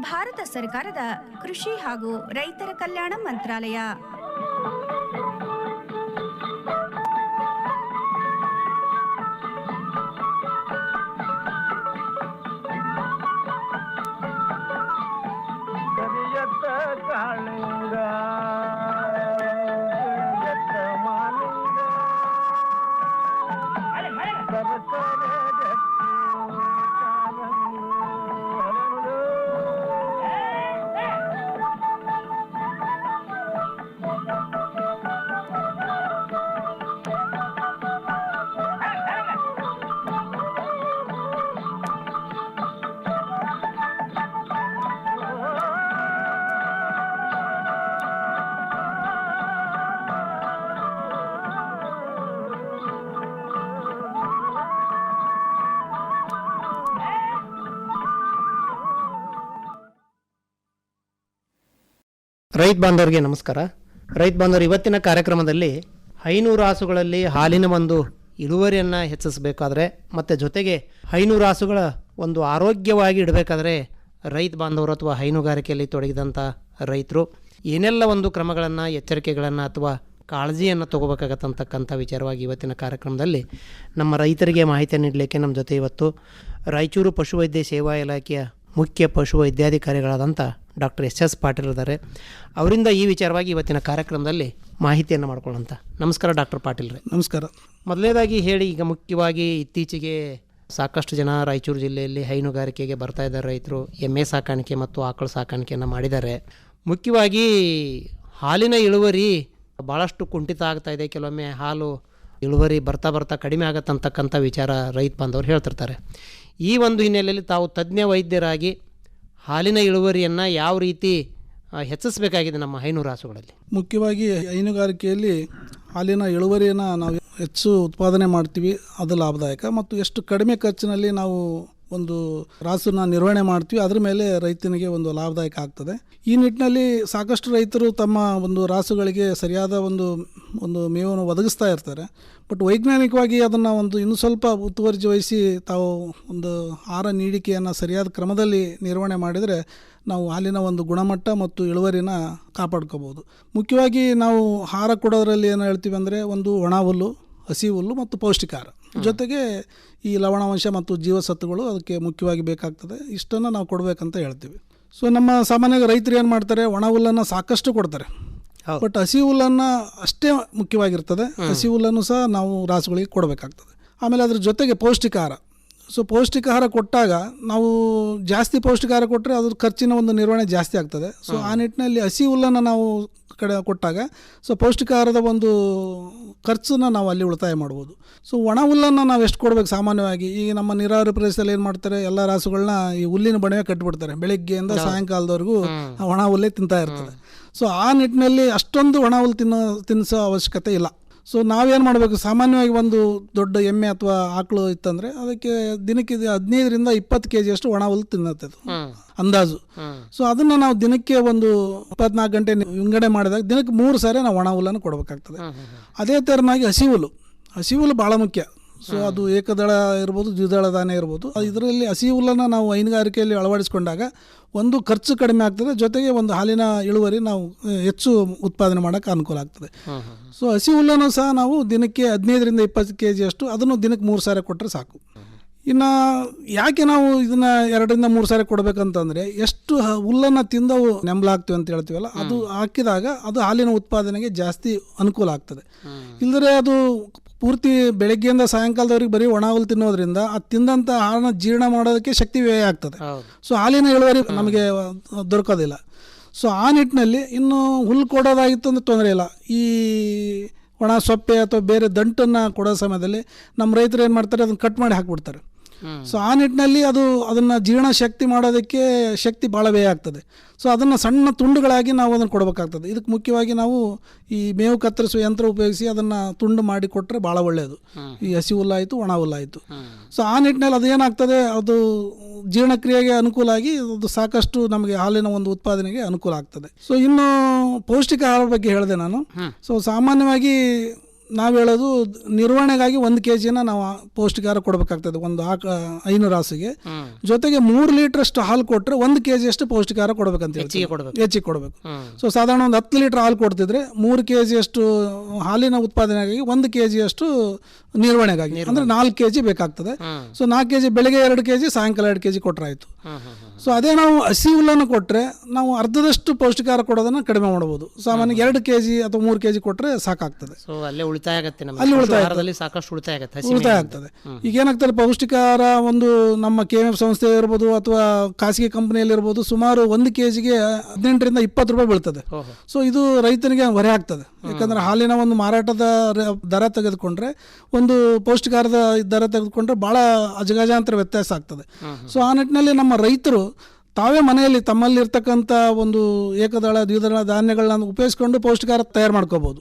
ಭಾರತ ಸರ್ಕಾರದ ಕೃಷಿ ಹಾಗೂ ರೈತರ ಕಲ್ಯಾಣ ಮಂತ್ರಾಲಯ. ರೈತ ಬಾಂಧವರಿಗೆ ನಮಸ್ಕಾರ. ರೈತ ಬಾಂಧವರು, ಇವತ್ತಿನ ಕಾರ್ಯಕ್ರಮದಲ್ಲಿ ಐನೂರು ಹಸುಗಳಲ್ಲಿ ಹಾಲಿನ ಒಂದು ಇಳುವರಿಯನ್ನು ಹೆಚ್ಚಿಸಬೇಕಾದ್ರೆ, ಮತ್ತು ಜೊತೆಗೆ ಐನೂರು ಹಸುಗಳ ಒಂದು ಆರೋಗ್ಯವಾಗಿ ಇಡಬೇಕಾದ್ರೆ ರೈತ ಬಾಂಧವರು ಅಥವಾ ಹೈನುಗಾರಿಕೆಯಲ್ಲಿ ತೊಡಗಿದಂಥ ರೈತರು, ಏನೆಲ್ಲ ಒಂದು ಕ್ರಮಗಳನ್ನು, ಎಚ್ಚರಿಕೆಗಳನ್ನು ಅಥವಾ ಕಾಳಜಿಯನ್ನು ತೊಗೋಬೇಕಾಗತ್ತಂತಕ್ಕಂಥ ವಿಚಾರವಾಗಿ ಇವತ್ತಿನ ಕಾರ್ಯಕ್ರಮದಲ್ಲಿ ನಮ್ಮ ರೈತರಿಗೆ ಮಾಹಿತಿ ನೀಡಲಿಕ್ಕೆ ನಮ್ಮ ಜೊತೆ ಇವತ್ತು ರಾಯಚೂರು ಪಶುವೈದ್ಯ ಸೇವಾ ಇಲಾಖೆಯ ಮುಖ್ಯ ಪಶು ವೈದ್ಯಾಧಿಕಾರಿಗಳಾದಂಥ ಡಾಕ್ಟರ್ ಎಸ್ ಎಸ್ ಪಾಟೀಲ್ ಇದ್ದಾರೆ. ಅವರಿಂದ ಈ ವಿಚಾರವಾಗಿ ಇವತ್ತಿನ ಕಾರ್ಯಕ್ರಮದಲ್ಲಿ ಮಾಹಿತಿಯನ್ನು ಮಾಡ್ಕೊಳ್ಳೋಂಥ ನಮಸ್ಕಾರ ಡಾಕ್ಟರ್ ಪಾಟೀಲ್ ರೀ. ನಮಸ್ಕಾರ. ಮೊದಲನೇದಾಗಿ ಹೇಳಿ ಈಗ ಮುಖ್ಯವಾಗಿ ಇತ್ತೀಚೆಗೆ ಸಾಕಷ್ಟು ಜನ ರಾಯಚೂರು ಜಿಲ್ಲೆಯಲ್ಲಿ ಹೈನುಗಾರಿಕೆಗೆ ಬರ್ತಾ ಇದ್ದಾರೆ ರೈತರು. ಎಮ್ಮೆ ಸಾಕಾಣಿಕೆ ಮತ್ತು ಆಕಳು ಸಾಕಾಣಿಕೆಯನ್ನು ಮಾಡಿದ್ದಾರೆ. ಮುಖ್ಯವಾಗಿ ಹಾಲಿನ ಇಳುವರಿ ಭಾಳಷ್ಟು ಕುಂಠಿತ ಆಗ್ತಾ ಇದೆ. ಕೆಲವೊಮ್ಮೆ ಹಾಲು ಇಳುವರಿ ಬರ್ತಾ ಬರ್ತಾ ಕಡಿಮೆ ಆಗತ್ತಂತಕ್ಕಂಥ ವಿಚಾರ ರೈತ ಬಾಂಧವರು ಹೇಳ್ತಿರ್ತಾರೆ. ಈ ಒಂದು ಹಿನ್ನೆಲೆಯಲ್ಲಿ ತಾವು ತಜ್ಞ ವೈದ್ಯರಾಗಿ ಹಾಲಿನ ಇಳುವರಿಯನ್ನು ಯಾವ ರೀತಿ ಹೆಚ್ಚಿಸಬೇಕಾಗಿದೆ ನಮ್ಮ ಹೈನೂರು ಹಸುಗಳಲ್ಲಿ? ಮುಖ್ಯವಾಗಿ ಹೈನುಗಾರಿಕೆಯಲ್ಲಿ ಹಾಲಿನ ಇಳುವರಿಯನ್ನು ನಾವು ಹೆಚ್ಚು ಉತ್ಪಾದನೆ ಮಾಡ್ತೀವಿ, ಅದು ಲಾಭದಾಯಕ. ಮತ್ತು ಎಷ್ಟು ಕಡಿಮೆ ಖರ್ಚಿನಲ್ಲಿ ನಾವು ಒಂದು ರಾಸನ್ನು ನಿರ್ವಹಣೆ ಮಾಡ್ತೀವಿ. ಅದ್ರ ಮೇಲೆ ರೈತನಿಗೆ ಒಂದು ಲಾಭದಾಯಕ ಆಗ್ತದೆ. ಈ ನಿಟ್ಟಿನಲ್ಲಿ ಸಾಕಷ್ಟು ರೈತರು ತಮ್ಮ ಒಂದು ರಾಸುಗಳಿಗೆ ಸರಿಯಾದ ಒಂದು ಒಂದು ಮೇವನ್ನು ಒದಗಿಸ್ತಾ ಇರ್ತಾರೆ. ಬಟ್ ವೈಜ್ಞಾನಿಕವಾಗಿ ಅದನ್ನು ಒಂದು ಇನ್ನೂ ಸ್ವಲ್ಪ ಮುತುವರ್ಜಿ ವಹಿಸಿ ತಾವು ಒಂದು ಆಹಾರ ನೀಡಿಕೆಯನ್ನು ಸರಿಯಾದ ಕ್ರಮದಲ್ಲಿ ನಿರ್ವಹಣೆ ಮಾಡಿದರೆ ನಾವು ಹಾಲಿನ ಒಂದು ಗುಣಮಟ್ಟ ಮತ್ತು ಇಳುವರಿನ ಕಾಪಾಡ್ಕೋಬೋದು ಮುಖ್ಯವಾಗಿ ನಾವು ಆಹಾರ ಕೊಡೋದ್ರಲ್ಲಿ ಏನು ಹೇಳ್ತೀವಿ ಅಂದರೆ ಒಂದು ಒಣ ಹುಲ್ಲು, ಹಸಿ ಹುಲ್ಲು ಮತ್ತು ಪೌಷ್ಟಿಕಾಹಾರ ಜೊತೆಗೆ ಈ ಲವಣಾಂಶ ಮತ್ತು ಜೀವಸತ್ವಗಳು ಅದಕ್ಕೆ ಮುಖ್ಯವಾಗಿ ಬೇಕಾಗ್ತದೆ. ಇಷ್ಟನ್ನು ನಾವು ಕೊಡಬೇಕಂತ ಹೇಳ್ತೀವಿ. ಸೊ ನಮ್ಮ ಸಾಮಾನ್ಯವಾಗಿ ರೈತರು ಏನು ಮಾಡ್ತಾರೆ? ಒಣ ಹುಲ್ಲನ್ನು ಸಾಕಷ್ಟು ಕೊಡ್ತಾರೆ. ಬಟ್ ಹಸಿ ಹುಲ್ಲನ್ನು ಅಷ್ಟೇ ಮುಖ್ಯವಾಗಿರ್ತದೆ. ಹಸಿ ಹುಲ್ಲನ್ನು ಸಹ ನಾವು ರಾಸುಗಳಿಗೆ ಕೊಡಬೇಕಾಗ್ತದೆ. ಆಮೇಲೆ ಅದ್ರ ಜೊತೆಗೆ ಪೌಷ್ಟಿಕಾಹಾರ. ಸೊ ಪೌಷ್ಟಿಕಾಹಾರ ಕೊಟ್ಟಾಗ ನಾವು ಜಾಸ್ತಿ ಪೌಷ್ಟಿಕಾಹಾರ ಕೊಟ್ಟರೆ ಅದ್ರ ಖರ್ಚಿನ ಒಂದು ನಿರ್ವಹಣೆ ಜಾಸ್ತಿ ಆಗ್ತದೆ. ಸೊ ಆ ನಿಟ್ಟಿನಲ್ಲಿ ಹಸಿ ಹುಲ್ಲನ್ನು ನಾವು ಕಡೆ ಕೊಟ್ಟಾಗ ಸೊ ಪೌಷ್ಟಿಕಾಹಾರದ ಒಂದು ಖರ್ಚನ್ನ ನಾವು ಅಲ್ಲಿ ಉಳಿತಾಯ ಮಾಡ್ಬೋದು. ಸೊ ಒಣ ಹುಲ್ಲನ್ನು ನಾವು ಎಷ್ಟು ಕೊಡ್ಬೇಕು ಸಾಮಾನ್ಯವಾಗಿ? ಈಗ ನಮ್ಮ ನೀರಾವರಿ ಪ್ರದೇಶದಲ್ಲಿ ಏನು ಮಾಡ್ತಾರೆ ಎಲ್ಲ ರಾಸುಗಳನ್ನ ಈ ಹುಲ್ಲಿನ ಬಣವೆ ಕಟ್ಟಿಬಿಡ್ತಾರೆ ಬೆಳಿಗ್ಗೆಯಿಂದ ಸಾಯಂಕಾಲದವರೆಗೂ ಆ ಒಣ ಹುಲ್ಲೇ ತಿಂತಾ ಇರ್ತದೆ. ಸೊ ಆ ನಿಟ್ಟಿನಲ್ಲಿ ಅಷ್ಟೊಂದು ಒಣ ಹುಲ್ಲು ತಿನ್ನೋ ತಿನ್ನಿಸೋ ಅವಶ್ಯಕತೆ ಇಲ್ಲ. ಸೊ ನಾವೇನು ಮಾಡಬೇಕು? ಸಾಮಾನ್ಯವಾಗಿ ಒಂದು ದೊಡ್ಡ ಎಮ್ಮೆ ಅಥವಾ ಆಕಳು ಇತ್ತಂದರೆ ಅದಕ್ಕೆ ದಿನಕ್ಕೆ ಹದಿನೈದರಿಂದ ಇಪ್ಪತ್ತು ಕೆ ಜಿಯಷ್ಟು ಒಣ ಹುಲ್ಲು ತಿನ್ನತ್ತೆ ಅದು. ಅಂದಾಜು. ಸೊ ಅದನ್ನು ನಾವು ದಿನಕ್ಕೆ ಒಂದು ಇಪ್ಪತ್ನಾಲ್ಕು ಗಂಟೆ ವಿಂಗಡೆ ಮಾಡಿದಾಗ ದಿನಕ್ಕೆ ಮೂರು ಸಾರಿ ನಾವು ಒಣ ಹುಲ್ಲನ್ನು ಕೊಡಬೇಕಾಗ್ತದೆ. ಅದೇ ಥರನಾಗಿ ಹಸಿ ಹುಲ್ಲು. ಹಸಿ ಹುಲ್ಲು ಭಾಳ ಮುಖ್ಯ. ಸೊ ಅದು ಏಕದಳ ಇರ್ಬೋದು ದ್ವಿದಳ ಧಾನ್ಯ ಇರ್ಬೋದು. ಇದರಲ್ಲಿ ಹಸಿ ಹುಲ್ಲನ್ನು ನಾವು ಹೈನುಗಾರಿಕೆಯಲ್ಲಿ ಅಳವಡಿಸಿಕೊಂಡಾಗ ಒಂದು ಖರ್ಚು ಕಡಿಮೆ ಆಗ್ತದೆ. ಜೊತೆಗೆ ಒಂದು ಹಾಲಿನ ಇಳುವರಿ ನಾವು ಹೆಚ್ಚು ಉತ್ಪಾದನೆ ಮಾಡೋಕ್ಕೆ ಅನುಕೂಲ ಆಗ್ತದೆ. ಸೊ ಹಸಿ ಹುಲ್ಲನ್ನು ಸಹ ನಾವು ದಿನಕ್ಕೆ ಹದಿನೈದರಿಂದ ಇಪ್ಪತ್ತು ಕೆ ಜಿಯಷ್ಟು ಅದನ್ನು ದಿನಕ್ಕೆ ಮೂರು ಸಾರಿ ಕೊಟ್ಟರೆ ಸಾಕು. ಇನ್ನು ಯಾಕೆ ನಾವು ಇದನ್ನ ಎರಡರಿಂದ ಮೂರು ಸಾರಿ ಕೊಡಬೇಕಂತಂದರೆ ಎಷ್ಟು ಹುಲ್ಲನ್ನ ತಿಂದವು ನೆಂಬಲಾಗ್ತೀವಿ ಅಂತ ಹೇಳ್ತೀವಲ್ಲ ಅದು ಹಾಕಿದಾಗ ಅದು ಹಾಲಿನ ಉತ್ಪಾದನೆಗೆ ಜಾಸ್ತಿ ಅನುಕೂಲ ಆಗ್ತದೆ. ಇಲ್ಲದ್ರೆ ಅದು ಪೂರ್ತಿ ಬೆಳಗ್ಗೆಯಿಂದ ಸಾಯಂಕಾಲದವರೆಗೆ ಬರೀ ಒಣ ಹುಲ್ಲು ತಿನ್ನೋದ್ರಿಂದ ಆ ತಿಂದಂಥ ಹಾಲನ್ನ ಜೀರ್ಣ ಮಾಡೋದಕ್ಕೆ ಶಕ್ತಿ ವ್ಯಯ ಆಗ್ತದೆ. ಸೊ ಹಾಲಿನ ಇಳುವರಿ ನಮಗೆ ದೊರಕೋದಿಲ್ಲ. ಸೊ ಆ ನಿಟ್ಟಿನಲ್ಲಿ ಇನ್ನು ಹುಲ್ಲು ಕೊಡೋದಾಗಿತ್ತು ಅಂದರೆ ತೊಂದರೆ ಇಲ್ಲ. ಈ ಒಣ ಸೊಪ್ಪೆ ಅಥವಾ ಬೇರೆ ದಂಟನ್ನು ಕೊಡೋ ಸಮಯದಲ್ಲಿ ನಮ್ಮ ರೈತರು ಏನು ಮಾಡ್ತಾರೆ? ಅದನ್ನು ಕಟ್ ಮಾಡಿ ಹಾಕ್ಬಿಡ್ತಾರೆ. ಸೊ ಆ ನಿಟ್ಟಿನಲ್ಲಿ ಅದು ಅದನ್ನು ಜೀರ್ಣ ಶಕ್ತಿ ಮಾಡೋದಕ್ಕೆ ಶಕ್ತಿ ಭಾಳ ವ್ಯಯ ಆಗ್ತದೆ. ಸೊ ಅದನ್ನು ಸಣ್ಣ ತುಂಡುಗಳಾಗಿ ನಾವು ಅದನ್ನು ಕೊಡಬೇಕಾಗ್ತದೆ. ಇದಕ್ಕೆ ಮುಖ್ಯವಾಗಿ ನಾವು ಈ ಮೇವು ಕತ್ತರಿಸುವ ಯಂತ್ರ ಉಪಯೋಗಿಸಿ ಅದನ್ನು ತುಂಡು ಮಾಡಿ ಕೊಟ್ಟರೆ ಭಾಳ ಒಳ್ಳೆಯದು ಈ ಹಸಿ ಹುಲ್ಲಾಯಿತು ಒಣ ಹುಲ್ಲಾಯಿತು. ಸೊ ಆ ನಿಟ್ಟಿನಲ್ಲಿ ಅದೇನಾಗ್ತದೆ ಅದು ಜೀರ್ಣಕ್ರಿಯೆಗೆ ಅನುಕೂಲ ಆಗಿ ಅದು ಸಾಕಷ್ಟು ನಮಗೆ ಹಾಲಿನ ಒಂದು ಉತ್ಪಾದನೆಗೆ ಅನುಕೂಲ ಆಗ್ತದೆ. ಸೊ ಇನ್ನು ಪೌಷ್ಟಿಕ ಆಹಾರ ಬಗ್ಗೆ ಹೇಳಿದೆ ನಾನು. ಸೊ ಸಾಮಾನ್ಯವಾಗಿ ನಾವು ಹೇಳೋದು ನಿರ್ವಹಣೆಗಾಗಿ ಒಂದು ಕೆ ಜಿನ ನಾವು ಪೌಷ್ಟಿಕಾರ ಕೊಡಬೇಕಾಗ್ತದೆ ಒಂದು ಆಕ ಐನೂರು ಹಾಸಿಗೆ. ಜೊತೆಗೆ ಮೂರು ಲೀಟರ್ ಅಷ್ಟು ಹಾಲು ಕೊಟ್ಟರೆ ಒಂದು ಕೆ ಜಿಯಷ್ಟು ಅಷ್ಟು ಪೌಷ್ಟಿಕಾಹಾರ ಕೊಡಬೇಕಂತ ಹೆಚ್ಚಿಗೆ ಕೊಡಬೇಕು. ಸೊ ಸಾಧಾರಣ ಒಂದು ಹತ್ತು ಲೀಟರ್ ಹಾಲು ಕೊಡ್ತಿದ್ರೆ ಮೂರು ಕೆ ಜಿಯಷ್ಟು ಹಾಲಿನ ಉತ್ಪಾದನೆಗಾಗಿ ಒಂದು ಕೆ ಜಿಯಷ್ಟು ನಿರ್ವಹಣೆಗಾಗಿ ಅಂದರೆ ನಾಲ್ಕು ಕೆ ಜಿ ಬೇಕಾಗ್ತದೆ ಸೊ ನಾಲ್ಕು ಕೆ ಜಿ ಬೆಳಗ್ಗೆ ಎರಡು ಕೆ ಜಿ ಸಾಯಂಕಾಲ ಎರಡು ಕೆ ಜಿ ಕೊಟ್ಟರೆ ಆಯಿತು ಸೊ ಅದೇ ನಾವು ಹಸಿ ಹುಲ್ಲನ್ನು ಕೊಟ್ಟರೆ ನಾವು ಅರ್ಧದಷ್ಟು ಪೌಷ್ಟಿಕಾರ ಕೊಡೋದನ್ನು ಕಡಿಮೆ ಮಾಡ್ಬೋದು. ಸಾಮಾನ್ಯ ಎರಡು ಕೆ ಜಿ ಅಥವಾ ಮೂರು ಕೆ ಜಿ ಕೊಟ್ಟರೆ ಸಾಕಾಗ್ತದೆ ಉಳಿತಾಯ ಆಗುತ್ತೆ ಅಲ್ಲಿ ಉಳಿತಾಯ ಆಹಾರದಲ್ಲಿ ಸಾಕಷ್ಟು ಉಳಿತಾಯ ಆಗುತ್ತೆ ಉಳಿತಾಯ ಆಗ್ತದೆ. ಈಗ ಏನಾಗ್ತದೆ ಪೌಷ್ಟಿಕಾಹಾರ ಒಂದು ನಮ್ಮ ಕೆ ಎಫ್ ಸಂಸ್ಥೆ ಇರ್ಬೋದು ಅಥವಾ ಖಾಸಗಿ ಕಂಪನಿಯಲ್ಲಿ ಇರ್ಬೋದು ಸುಮಾರು ಒಂದು ಕೆ ಜಿಗೆ ಹದಿನೆಂಟರಿಂದ ಇಪ್ಪತ್ತು ರೂಪಾಯಿ ಬೀಳ್ತದೆ. ಸೊ ಇದು ರೈತನಿಗೆ ಹೊರೆ ಆಗ್ತದೆ. ಯಾಕಂದ್ರೆ ಹಾಲಿನ ಒಂದು ಮಾರಾಟದ ದರ ತೆಗೆದುಕೊಂಡ್ರೆ ಒಂದು ಪೌಷ್ಟಿಕಾರದ ದರ ತೆಗೆದುಕೊಂಡ್ರೆ ಭಾಳ ಅಜಗಜಾಂತರ ವ್ಯತ್ಯಾಸ ಆಗ್ತದೆ. ಸೊ ಆ ನಿಟ್ಟಿನಲ್ಲಿ ನಮ್ಮ ರೈತರು ತಾವೇ ಮನೆಯಲ್ಲಿ ತಮ್ಮಲ್ಲಿರ್ತಕ್ಕಂಥ ಒಂದು ಏಕದಳ ದ್ವಿದಳ ಧಾನ್ಯಗಳನ್ನ ಉಪಯೋಗಿಸ್ಕೊಂಡು ಪೌಷ್ಟಿಕಾರ ತಯಾರು ಮಾಡ್ಕೋಬಹುದು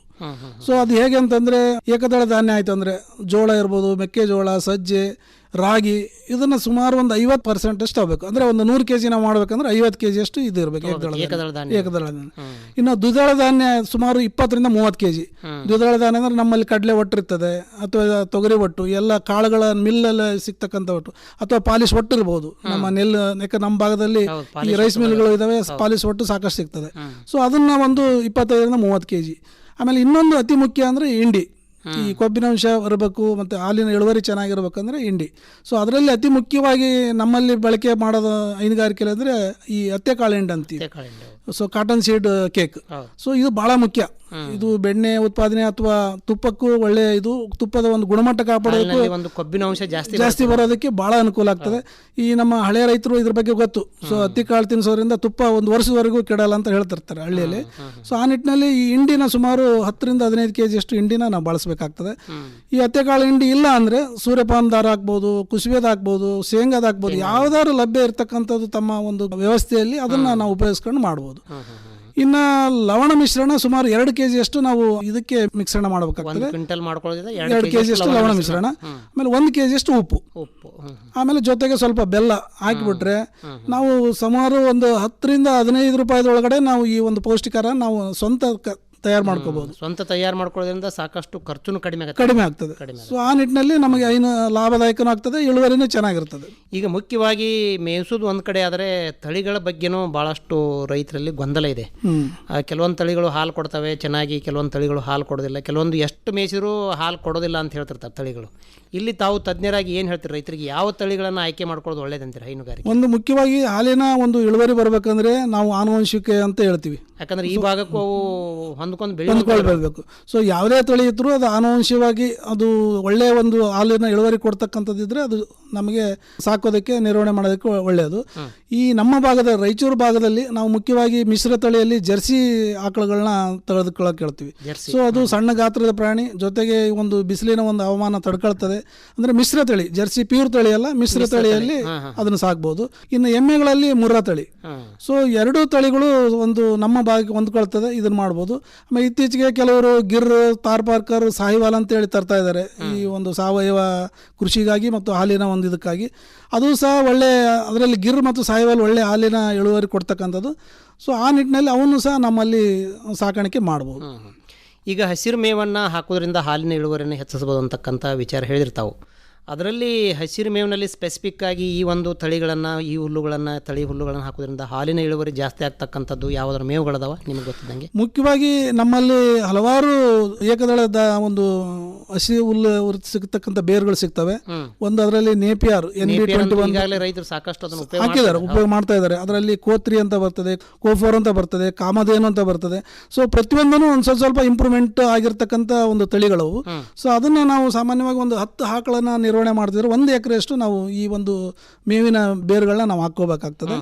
ಸೊ ಅದು ಹೇಗೆ ಅಂತಂದರೆ ಏಕದಳ ಧಾನ್ಯ ಆಯ್ತು ಅಂದರೆ ಜೋಳ ಇರ್ಬೋದು ಮೆಕ್ಕೆಜೋಳ ಸಜ್ಜೆ ರಾಗಿ ಇದನ್ನು ಸುಮಾರು ಒಂದು ಐವತ್ತು ಪರ್ಸೆಂಟ್ ಅಷ್ಟು ಆಗಬೇಕು. ಅಂದರೆ ಒಂದು ನೂರು ಕೆ ಜಿ ನಾವು ಮಾಡ್ಬೇಕಂದ್ರೆ ಐವತ್ತು ಕೆ ಜಿ ಅಷ್ಟು ಇದು ಇರಬೇಕು ಏಕದಳ ಧಾನ್ಯ. ಏಕದಳ ಧಾನ್ಯ. ಇನ್ನು ದ್ವಿದಳ ಧಾನ್ಯ ಸುಮಾರು ಇಪ್ಪತ್ತರಿಂದ ಮೂವತ್ತು ಕೆ ಜಿ. ದ್ವಿದಳ ಧಾನ್ಯ ಅಂದ್ರೆ ನಮ್ಮಲ್ಲಿ ಕಡಲೆ ಒಟ್ಟು ಇರ್ತದೆ ಅಥವಾ ತೊಗರಿ ಒಟ್ಟು ಎಲ್ಲ ಕಾಳುಗಳ ಮಿಲ್ಲಲ್ಲಿ ಸಿಗ್ತಕ್ಕಂಥ ಒಟ್ಟು ಅಥವಾ ಪಾಲಿಶ್ ಒಟ್ಟು ಇರ್ಬೋದು. ನಮ್ಮ ನೆಲ್ಲು ಯಾಕೆ ನಮ್ಮ ಭಾಗದಲ್ಲಿ ಈ ರೈಸ್ ಮಿಲ್ಗಳು ಇದಾವೆ ಪಾಲಿಶ್ ಒಟ್ಟು ಸಾಕಷ್ಟು ಸಿಗ್ತದೆ. ಸೊ ಅದನ್ನ ಒಂದು ಇಪ್ಪತ್ತೈದರಿಂದ ಮೂವತ್ತು ಕೆ ಜಿ ಆಮೇಲೆ ಇನ್ನೊಂದು ಅತಿ ಮುಖ್ಯ ಅಂದರೆ ಹಿಂಡಿ. ಈ ಕೊಬ್ಬಿನಾಂಶ ಬರಬೇಕು ಮತ್ತು ಹಾಲಿನ ಇಳುವರಿ ಚೆನ್ನಾಗಿರ್ಬೇಕಂದ್ರೆ ಹಿಂಡಿ. ಸೊ ಅದರಲ್ಲಿ ಅತಿ ಮುಖ್ಯವಾಗಿ ನಮ್ಮಲ್ಲಿ ಬಳಕೆ ಮಾಡೋದು ಹೈನುಗಾರಿಕೆ ಅಂದರೆ ಈ ಹತ್ತೆಕಾಳು ಹಿಂಡಿ. ಅಂತೀವಿ so cotton seed cake so ಇದು ಭಾಳ ಮುಖ್ಯ. ಇದು ಬೆಣ್ಣೆ ಉತ್ಪಾದನೆ ಅಥವಾ ತುಪ್ಪಕ್ಕೂ ಒಳ್ಳೆ ಇದು ತುಪ್ಪದ ಒಂದು ಗುಣಮಟ್ಟ ಕಾಪಾಡೋದಕ್ಕೆ ಒಂದು ಕೊಬ್ಬಿನ ಅಂಶ ಜಾಸ್ತಿ ಜಾಸ್ತಿ ಬರೋದಕ್ಕೆ ಬಹಳ ಅನುಕೂಲ ಆಗ್ತದೆ. ಈ ನಮ್ಮ ಹಳೆಯ ರೈತರು ಇದ್ರ ಬಗ್ಗೆ ಗೊತ್ತು. ಸೊ ಹತ್ತಿ ಕಾಳು ತಿನ್ನಿಸೋದ್ರಿಂದ ತುಪ್ಪ ಒಂದು ವರ್ಷದವರೆಗೂ ಕೆಡಲ್ಲ ಅಂತ ಹೇಳ್ತಿರ್ತಾರೆ ಹಳ್ಳಿಯಲ್ಲಿ. ಸೊ ಆ ನಿಟ್ಟಿನಲ್ಲಿ ಈ ಹಿಂಡಿನ ಸುಮಾರು ಹತ್ತರಿಂದ ಹದಿನೈದು ಕೆ ಜಿಯಷ್ಟು ಹಿಂಡಿನ ನಾವು ಬಳಸಬೇಕಾಗ್ತದೆ. ಈ ಹತ್ತೆಕಾಳು ಹಿಂಡಿ ಇಲ್ಲ ಅಂದರೆ ಸೂರ್ಯಪಾನ್ ದಾರ ಹಾಕ್ಬೋದು ಕುಸುಬೆದ ಹಾಕ್ಬೋದು ಶೇಂಗಾದ ಹಾಕ್ಬೋದು ಯಾವ್ದಾದ್ರು ಲಭ್ಯ ಇರತಕ್ಕಂಥದ್ದು ತಮ್ಮ ಒಂದು ವ್ಯವಸ್ಥೆಯಲ್ಲಿ ಅದನ್ನು ನಾವು ಉಪಯೋಗಿಸ್ಕೊಂಡು ಮಾಡ್ಬೋದು. ಇನ್ನ ಲವಣ ಮಿಶ್ರಣ ಸುಮಾರು ಎರಡು ಕೆಜಿ ಅಷ್ಟು ನಾವು ಇದಕ್ಕೆ ಮಿಶ್ರಣ ಮಾಡಬೇಕಾಗ್ತದೆ. ಕ್ವಿಂಟಲ್ ಎರಡು ಕೆಜಿ ಅಷ್ಟು ಲವಣ ಮಿಶ್ರಣ. ಆಮೇಲೆ ಒಂದು ಕೆಜಿ ಅಷ್ಟು ಉಪ್ಪು. ಉಪ್ಪು. ಆಮೇಲೆ ಜೊತೆಗೆ ಸ್ವಲ್ಪ ಬೆಲ್ಲ ಹಾಕಿಬಿಟ್ರೆ ನಾವು ಸುಮಾರು ಒಂದು ಹತ್ತರಿಂದ ಹದಿನೈದು ರೂಪಾಯಿದೊಳಗಡೆ ನಾವು ಈ ಒಂದು ಪೌಷ್ಟಿಕಾರ ನಾವು ಸ್ವಂತ ತಯಾರು ಮಾಡ್ಕೋಬಹುದು ಸ್ವಂತ ತಯಾರು ಮಾಡ್ಕೊಳ್ಳೋದ್ರಿಂದ ಸಾಕಷ್ಟು ಖರ್ಚುನು ಕಡಿಮೆ ಆಗುತ್ತೆ. ಕಡಿಮೆ ಆಗ್ತದೆ. ಸೊ ಆ ನಿಟ್ಟಿನಲ್ಲಿ ನಮಗೆ ಏನು ಲಾಭದಾಯಕನೂ ಆಗ್ತದೆ ಇಳುವರಿನೂ ಚೆನ್ನಾಗಿರ್ತದೆ. ಈಗ ಮುಖ್ಯವಾಗಿ ಮೇಯಿಸೋದು ಒಂದ್ ಕಡೆ ಆದರೆ ತಳಿಗಳ ಬಗ್ಗೆನೂ ಬಹಳಷ್ಟು ರೈತರಲ್ಲಿ ಗೊಂದಲ ಇದೆ. ಕೆಲವೊಂದು ತಳಿಗಳು ಹಾಲು ಕೊಡ್ತವೆ ಚೆನ್ನಾಗಿ ಕೆಲವೊಂದು ತಳಿಗಳು ಹಾಲು ಕೊಡೋದಿಲ್ಲ ಕೆಲವೊಂದು ಎಷ್ಟು ಮೇಯಿಸಿದ್ರು ಹಾಲು ಕೊಡೋದಿಲ್ಲ ಅಂತ ಹೇಳ್ತಿರ್ತಾರೆ ತಳಿಗಳು. ಇಲ್ಲಿ ತಾವು ತಜ್ಞರಾಗಿ ಏನು ಹೇಳ್ತೀರಿ ರೈತರಿಗೆ? ಯಾವ ತಳಿಗಳನ್ನು ಆಯ್ಕೆ ಮಾಡ್ಕೊಳ್ಳೋದು ಒಳ್ಳೇದಂತೀರಿ ಹೈನುಗಾರಿಕೆ? ಒಂದು ಮುಖ್ಯವಾಗಿ ಹಾಲಿನ ಒಂದು ಇಳುವರಿ ಬರಬೇಕಂದ್ರೆ ನಾವು ಆನುವಂಶಿಕ ಅಂತ ಹೇಳ್ತೀವಿ. ಯಾಕಂದ್ರೆ ಈ ಭಾಗಕ್ಕೂ ಅವು ಹೊಂದ್ಕೊಂಡು ಹೊಂದ್ಕೊಳ್ಬೇಕು ಸೊ ಯಾವುದೇ ತಳಿ ಇದ್ರೂ ಅದು ಆನುವಂಶಿಕವಾಗಿ ಅದು ಒಳ್ಳೆಯ ಒಂದು ಹಾಲಿನ ಇಳುವರಿ ಕೊಡ್ತಕ್ಕಂಥದ್ದಿದ್ರೆ ಅದು ನಮಗೆ ಸಾಕೋದಕ್ಕೆ ನಿರ್ವಹಣೆ ಮಾಡೋದಕ್ಕೆ ಒಳ್ಳೆಯದು. ಈ ನಮ್ಮ ಭಾಗದ ರಾಯಚೂರು ಭಾಗದಲ್ಲಿ ನಾವು ಮುಖ್ಯವಾಗಿ ಮಿಶ್ರ ತಳಿಯಲ್ಲಿ ಜರ್ಸಿ ಆಕಳುಗಳನ್ನ ತೆಗೆದುಕೊಳ್ಳೋಕೆ ಹೇಳ್ತೀವಿ ಸೊ ಅದು ಸಣ್ಣ ಗಾತ್ರದ ಪ್ರಾಣಿ ಜೊತೆಗೆ ಒಂದು ಬಿಸಿಲಿನ ಒಂದು ಹವಾಮಾನ ತಡ್ಕೊಳ್ತದೆ. ಅಂದ್ರೆ ಮಿಶ್ರ ತಳಿ ಜರ್ಸಿ ಪ್ಯೂರ್ ತಳಿ ಅಲ್ಲ ಮಿಶ್ರ ತಳಿಯಲ್ಲಿ ಅದನ್ನು ಸಾಕ್ಬೋದು. ಇನ್ನು ಎಮ್ಮೆಗಳಲ್ಲಿ ಮುರ್ರಾ ತಳಿ. ಸೊ ಎರಡೂ ತಳಿಗಳು ಒಂದು ನಮ್ಮ ಭಾಗಕ್ಕೆ ಹೊಂದ್ಕೊಳ್ತದೆ ಇದನ್ನು ಮಾಡ್ಬೋದು. ಆಮೇಲೆ ಇತ್ತೀಚೆಗೆ ಕೆಲವರು ಗಿರ್ ಪಾರ್ಕರ್ ಸಾಹಿವಾಲ್ ಅಂತ ಹೇಳಿ ತರ್ತಾ ಇದ್ದಾರೆ. ಈ ಒಂದು ಸಾವಯವ ಕೃಷಿಗಾಗಿ ಮತ್ತು ಹಾಲಿನ ಒಂದು ಇದಕ್ಕಾಗಿ. ಅದು ಸಹ ಒಳ್ಳೆ ಅದರಲ್ಲಿ ಗಿರ್ ಮತ್ತು ಸಾಹಿವಾಲ್ ಒಳ್ಳೆ ಹಾಲಿನ ಇಳುವರಿ ಕೊಡ್ತಕ್ಕಂಥದ್ದು. ಸೊ ಆ ನಿಟ್ಟಿನಲ್ಲಿ ಅವನು ಸಹ ನಮ್ಮಲ್ಲಿ ಸಾಕಾಣಿಕೆ ಮಾಡ್ಬೋದು. ಈಗ ಹಸಿರು ಮೇವನ್ನು ಹಾಕೋದ್ರಿಂದ ಹಾಲಿನ ಇಳುವರಿಯನ್ನು ಹೆಚ್ಚಿಸ್ಬೋದು ಅಂತಕ್ಕಂಥ ವಿಚಾರ ಹೇಳಿರ್ತಾವೆ. ಅದರಲ್ಲಿ ಹಸಿರು ಮೇವಿನಲ್ಲಿ ಸ್ಪೆಸಿಫಿಕ್ ಆಗಿ ಈ ಒಂದು ತಳಿಗಳನ್ನು ಈ ಹುಲ್ಲುಗಳನ್ನು ತಳಿ ಹುಲ್ಲುಗಳನ್ನು ಹಾಕೋದ್ರಿಂದ ಹಾಲಿನ ಇಳುವರಿ ಜಾಸ್ತಿ ಆಗ್ತಕ್ಕಂಥದ್ದು ಯಾವುದರ ಮೇವುಗಳದಾವ? ನಿಮಗೆ ಗೊತ್ತಿದ್ದಂಗೆ. ಮುಖ್ಯವಾಗಿ ನಮ್ಮಲ್ಲಿ ಹಲವಾರು ಏಕದಳದ ಒಂದು ಹಸಿ ಹುಲ್ಲು ಸಿಗತಕ್ಕಂಥ ಬೇರುಗಳು ಸಿಗ್ತವೆ. ಒಂದು ಅದರಲ್ಲಿ napier N B twenty one ರೈತರು ಸಾಕಷ್ಟು ಅದನ್ನು ಉಪಯೋಗ ಹಾಕಿದ್ದಾರೆ ಉಪಯೋಗ ಮಾಡ್ತಾ ಇದ್ದಾರೆ. ಅದರಲ್ಲಿ ಕೋತ್ರಿ ಅಂತ ಬರ್ತದೆ ಕೋಫೋರ್ ಅಂತ ಬರ್ತದೆ ಕಾಮಧೇನು ಅಂತ ಬರ್ತದೆ. ಸೊ ಪ್ರತಿಯೊಂದನ್ನು ಒಂದು ಸ್ವಲ್ಪ ಸ್ವಲ್ಪ ಇಂಪ್ರೂವ್ಮೆಂಟ್ ಆಗಿರ್ತಕ್ಕಂಥ ಒಂದು ತಳಿಗಳವು ಸೊ ಅದನ್ನ ನಾವು ಸಾಮಾನ್ಯವಾಗಿ ಒಂದು ಹತ್ತು ಆಕಳನ್ನ ನಿರ್ವಹಣೆ ಮಾಡ್ತಿದ್ರೆ ಒಂದು ಎಕರೆಯಷ್ಟು ನಾವು ಈ ಒಂದು ಮೇವಿನ ಬೇರುಗಳನ್ನ ನಾವು ಹಾಕೋಬೇಕಾಗ್ತದೆ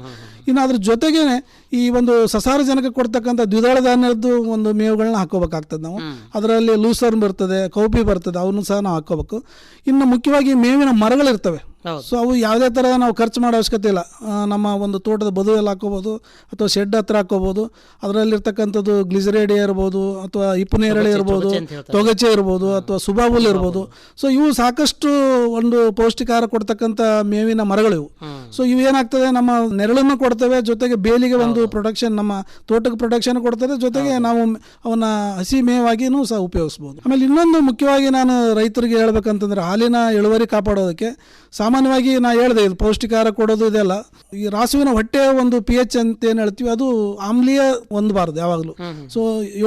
ಇನ್ನು ಅದ್ರ ಜೊತೆಗೆ ಈ ಒಂದು ಸಸಾರಜನಕ ಕೊಡ್ತಕ್ಕಂಥ ದ್ವಿದಳ ಧಾನ್ಯದ್ದು ಒಂದು ಮೇವುಗಳನ್ನ ಹಾಕೋಬೇಕಾಗ್ತದೆ ನಾವು. ಅದರಲ್ಲಿ ಲೂಸರ್ನ್ ಬರ್ತದೆ ಕೌಪಿ ಬರ್ತದೆ ಅವನ್ನು ಸಹ ನಾವು ಹಾಕೋಬೇಕು ಇನ್ನು ಮುಖ್ಯವಾಗಿ ಮೇವಿನ ಮರಗಳಿರ್ತವೆ. ಸೊ ಅವು ಯಾವುದೇ ಥರದ ನಾವು ಖರ್ಚು ಮಾಡೋ ಅವಶ್ಯಕತೆ ಇಲ್ಲ. ನಮ್ಮ ಒಂದು ತೋಟದ ಬದುವಲ್ಲಿ ಹಾಕೋಬೋದು ಅಥವಾ ಶೆಡ್ ಹತ್ರ ಹಾಕೋಬೋದು ಅದರಲ್ಲಿರ್ತಕ್ಕಂಥದ್ದು ಗ್ಲಿಜರೇಡಿ ಇರ್ಬೋದು ಅಥವಾ ಇಪ್ಪು ನೇರಳೆ ಇರ್ಬೋದು ತೊಗಚೆ ಇರ್ಬೋದು ಅಥವಾ ಸುಬಾಬುಲ್ ಇರ್ಬೋದು. ಸೊ ಇವು ಸಾಕಷ್ಟು ಒಂದು ಪೌಷ್ಟಿಕಾರ ಕೊಡ್ತಕ್ಕಂಥ ಮೇವಿನ ಮರಗಳು ಇವು ಸೊ ಇವು ಏನಾಗ್ತದೆ ನಮ್ಮ ನೆರಳನ್ನು ಕೊಡ್ತವೆ ಜೊತೆಗೆ ಬೇಲಿಗೆ ಒಂದು ಪ್ರೊಟೆಕ್ಷನ್ ನಮ್ಮ ತೋಟಕ್ಕೆ ಪ್ರೊಟೆಕ್ಷನ್ ಕೊಡ್ತದೆ ಜೊತೆಗೆ ನಾವು ಅವನ್ನ ಹಸಿ ಮೇವಾಗಿನೂ ಸಹ ಉಪಯೋಗಿಸ್ಬೋದು. ಆಮೇಲೆ ಇನ್ನೊಂದು ಮುಖ್ಯವಾಗಿ ನಾನು ರೈತರಿಗೆ ಹೇಳ್ಬೇಕಂತಂದ್ರೆ ಹಾಲಿನ ಇಳುವರಿ ಕಾಪಾಡೋದಕ್ಕೆ ಸಾಮಾನ್ಯವಾಗಿ ನಾ ಹೇಳಿದೆ ಇದು ಪೌಷ್ಟಿಕಾರ ಕೊಡೋದು ಇದೆಲ್ಲ. ಈ ರಾಸುವಿನ ಹೊಟ್ಟೆ ಒಂದು ಪಿ ಎಚ್ ಅಂತ ಏನು ಹೇಳ್ತೀವಿ ಅದು ಆಮ್ಲೀಯ ಹೊಂದಬಾರ್ದು ಯಾವಾಗಲೂ. ಸೊ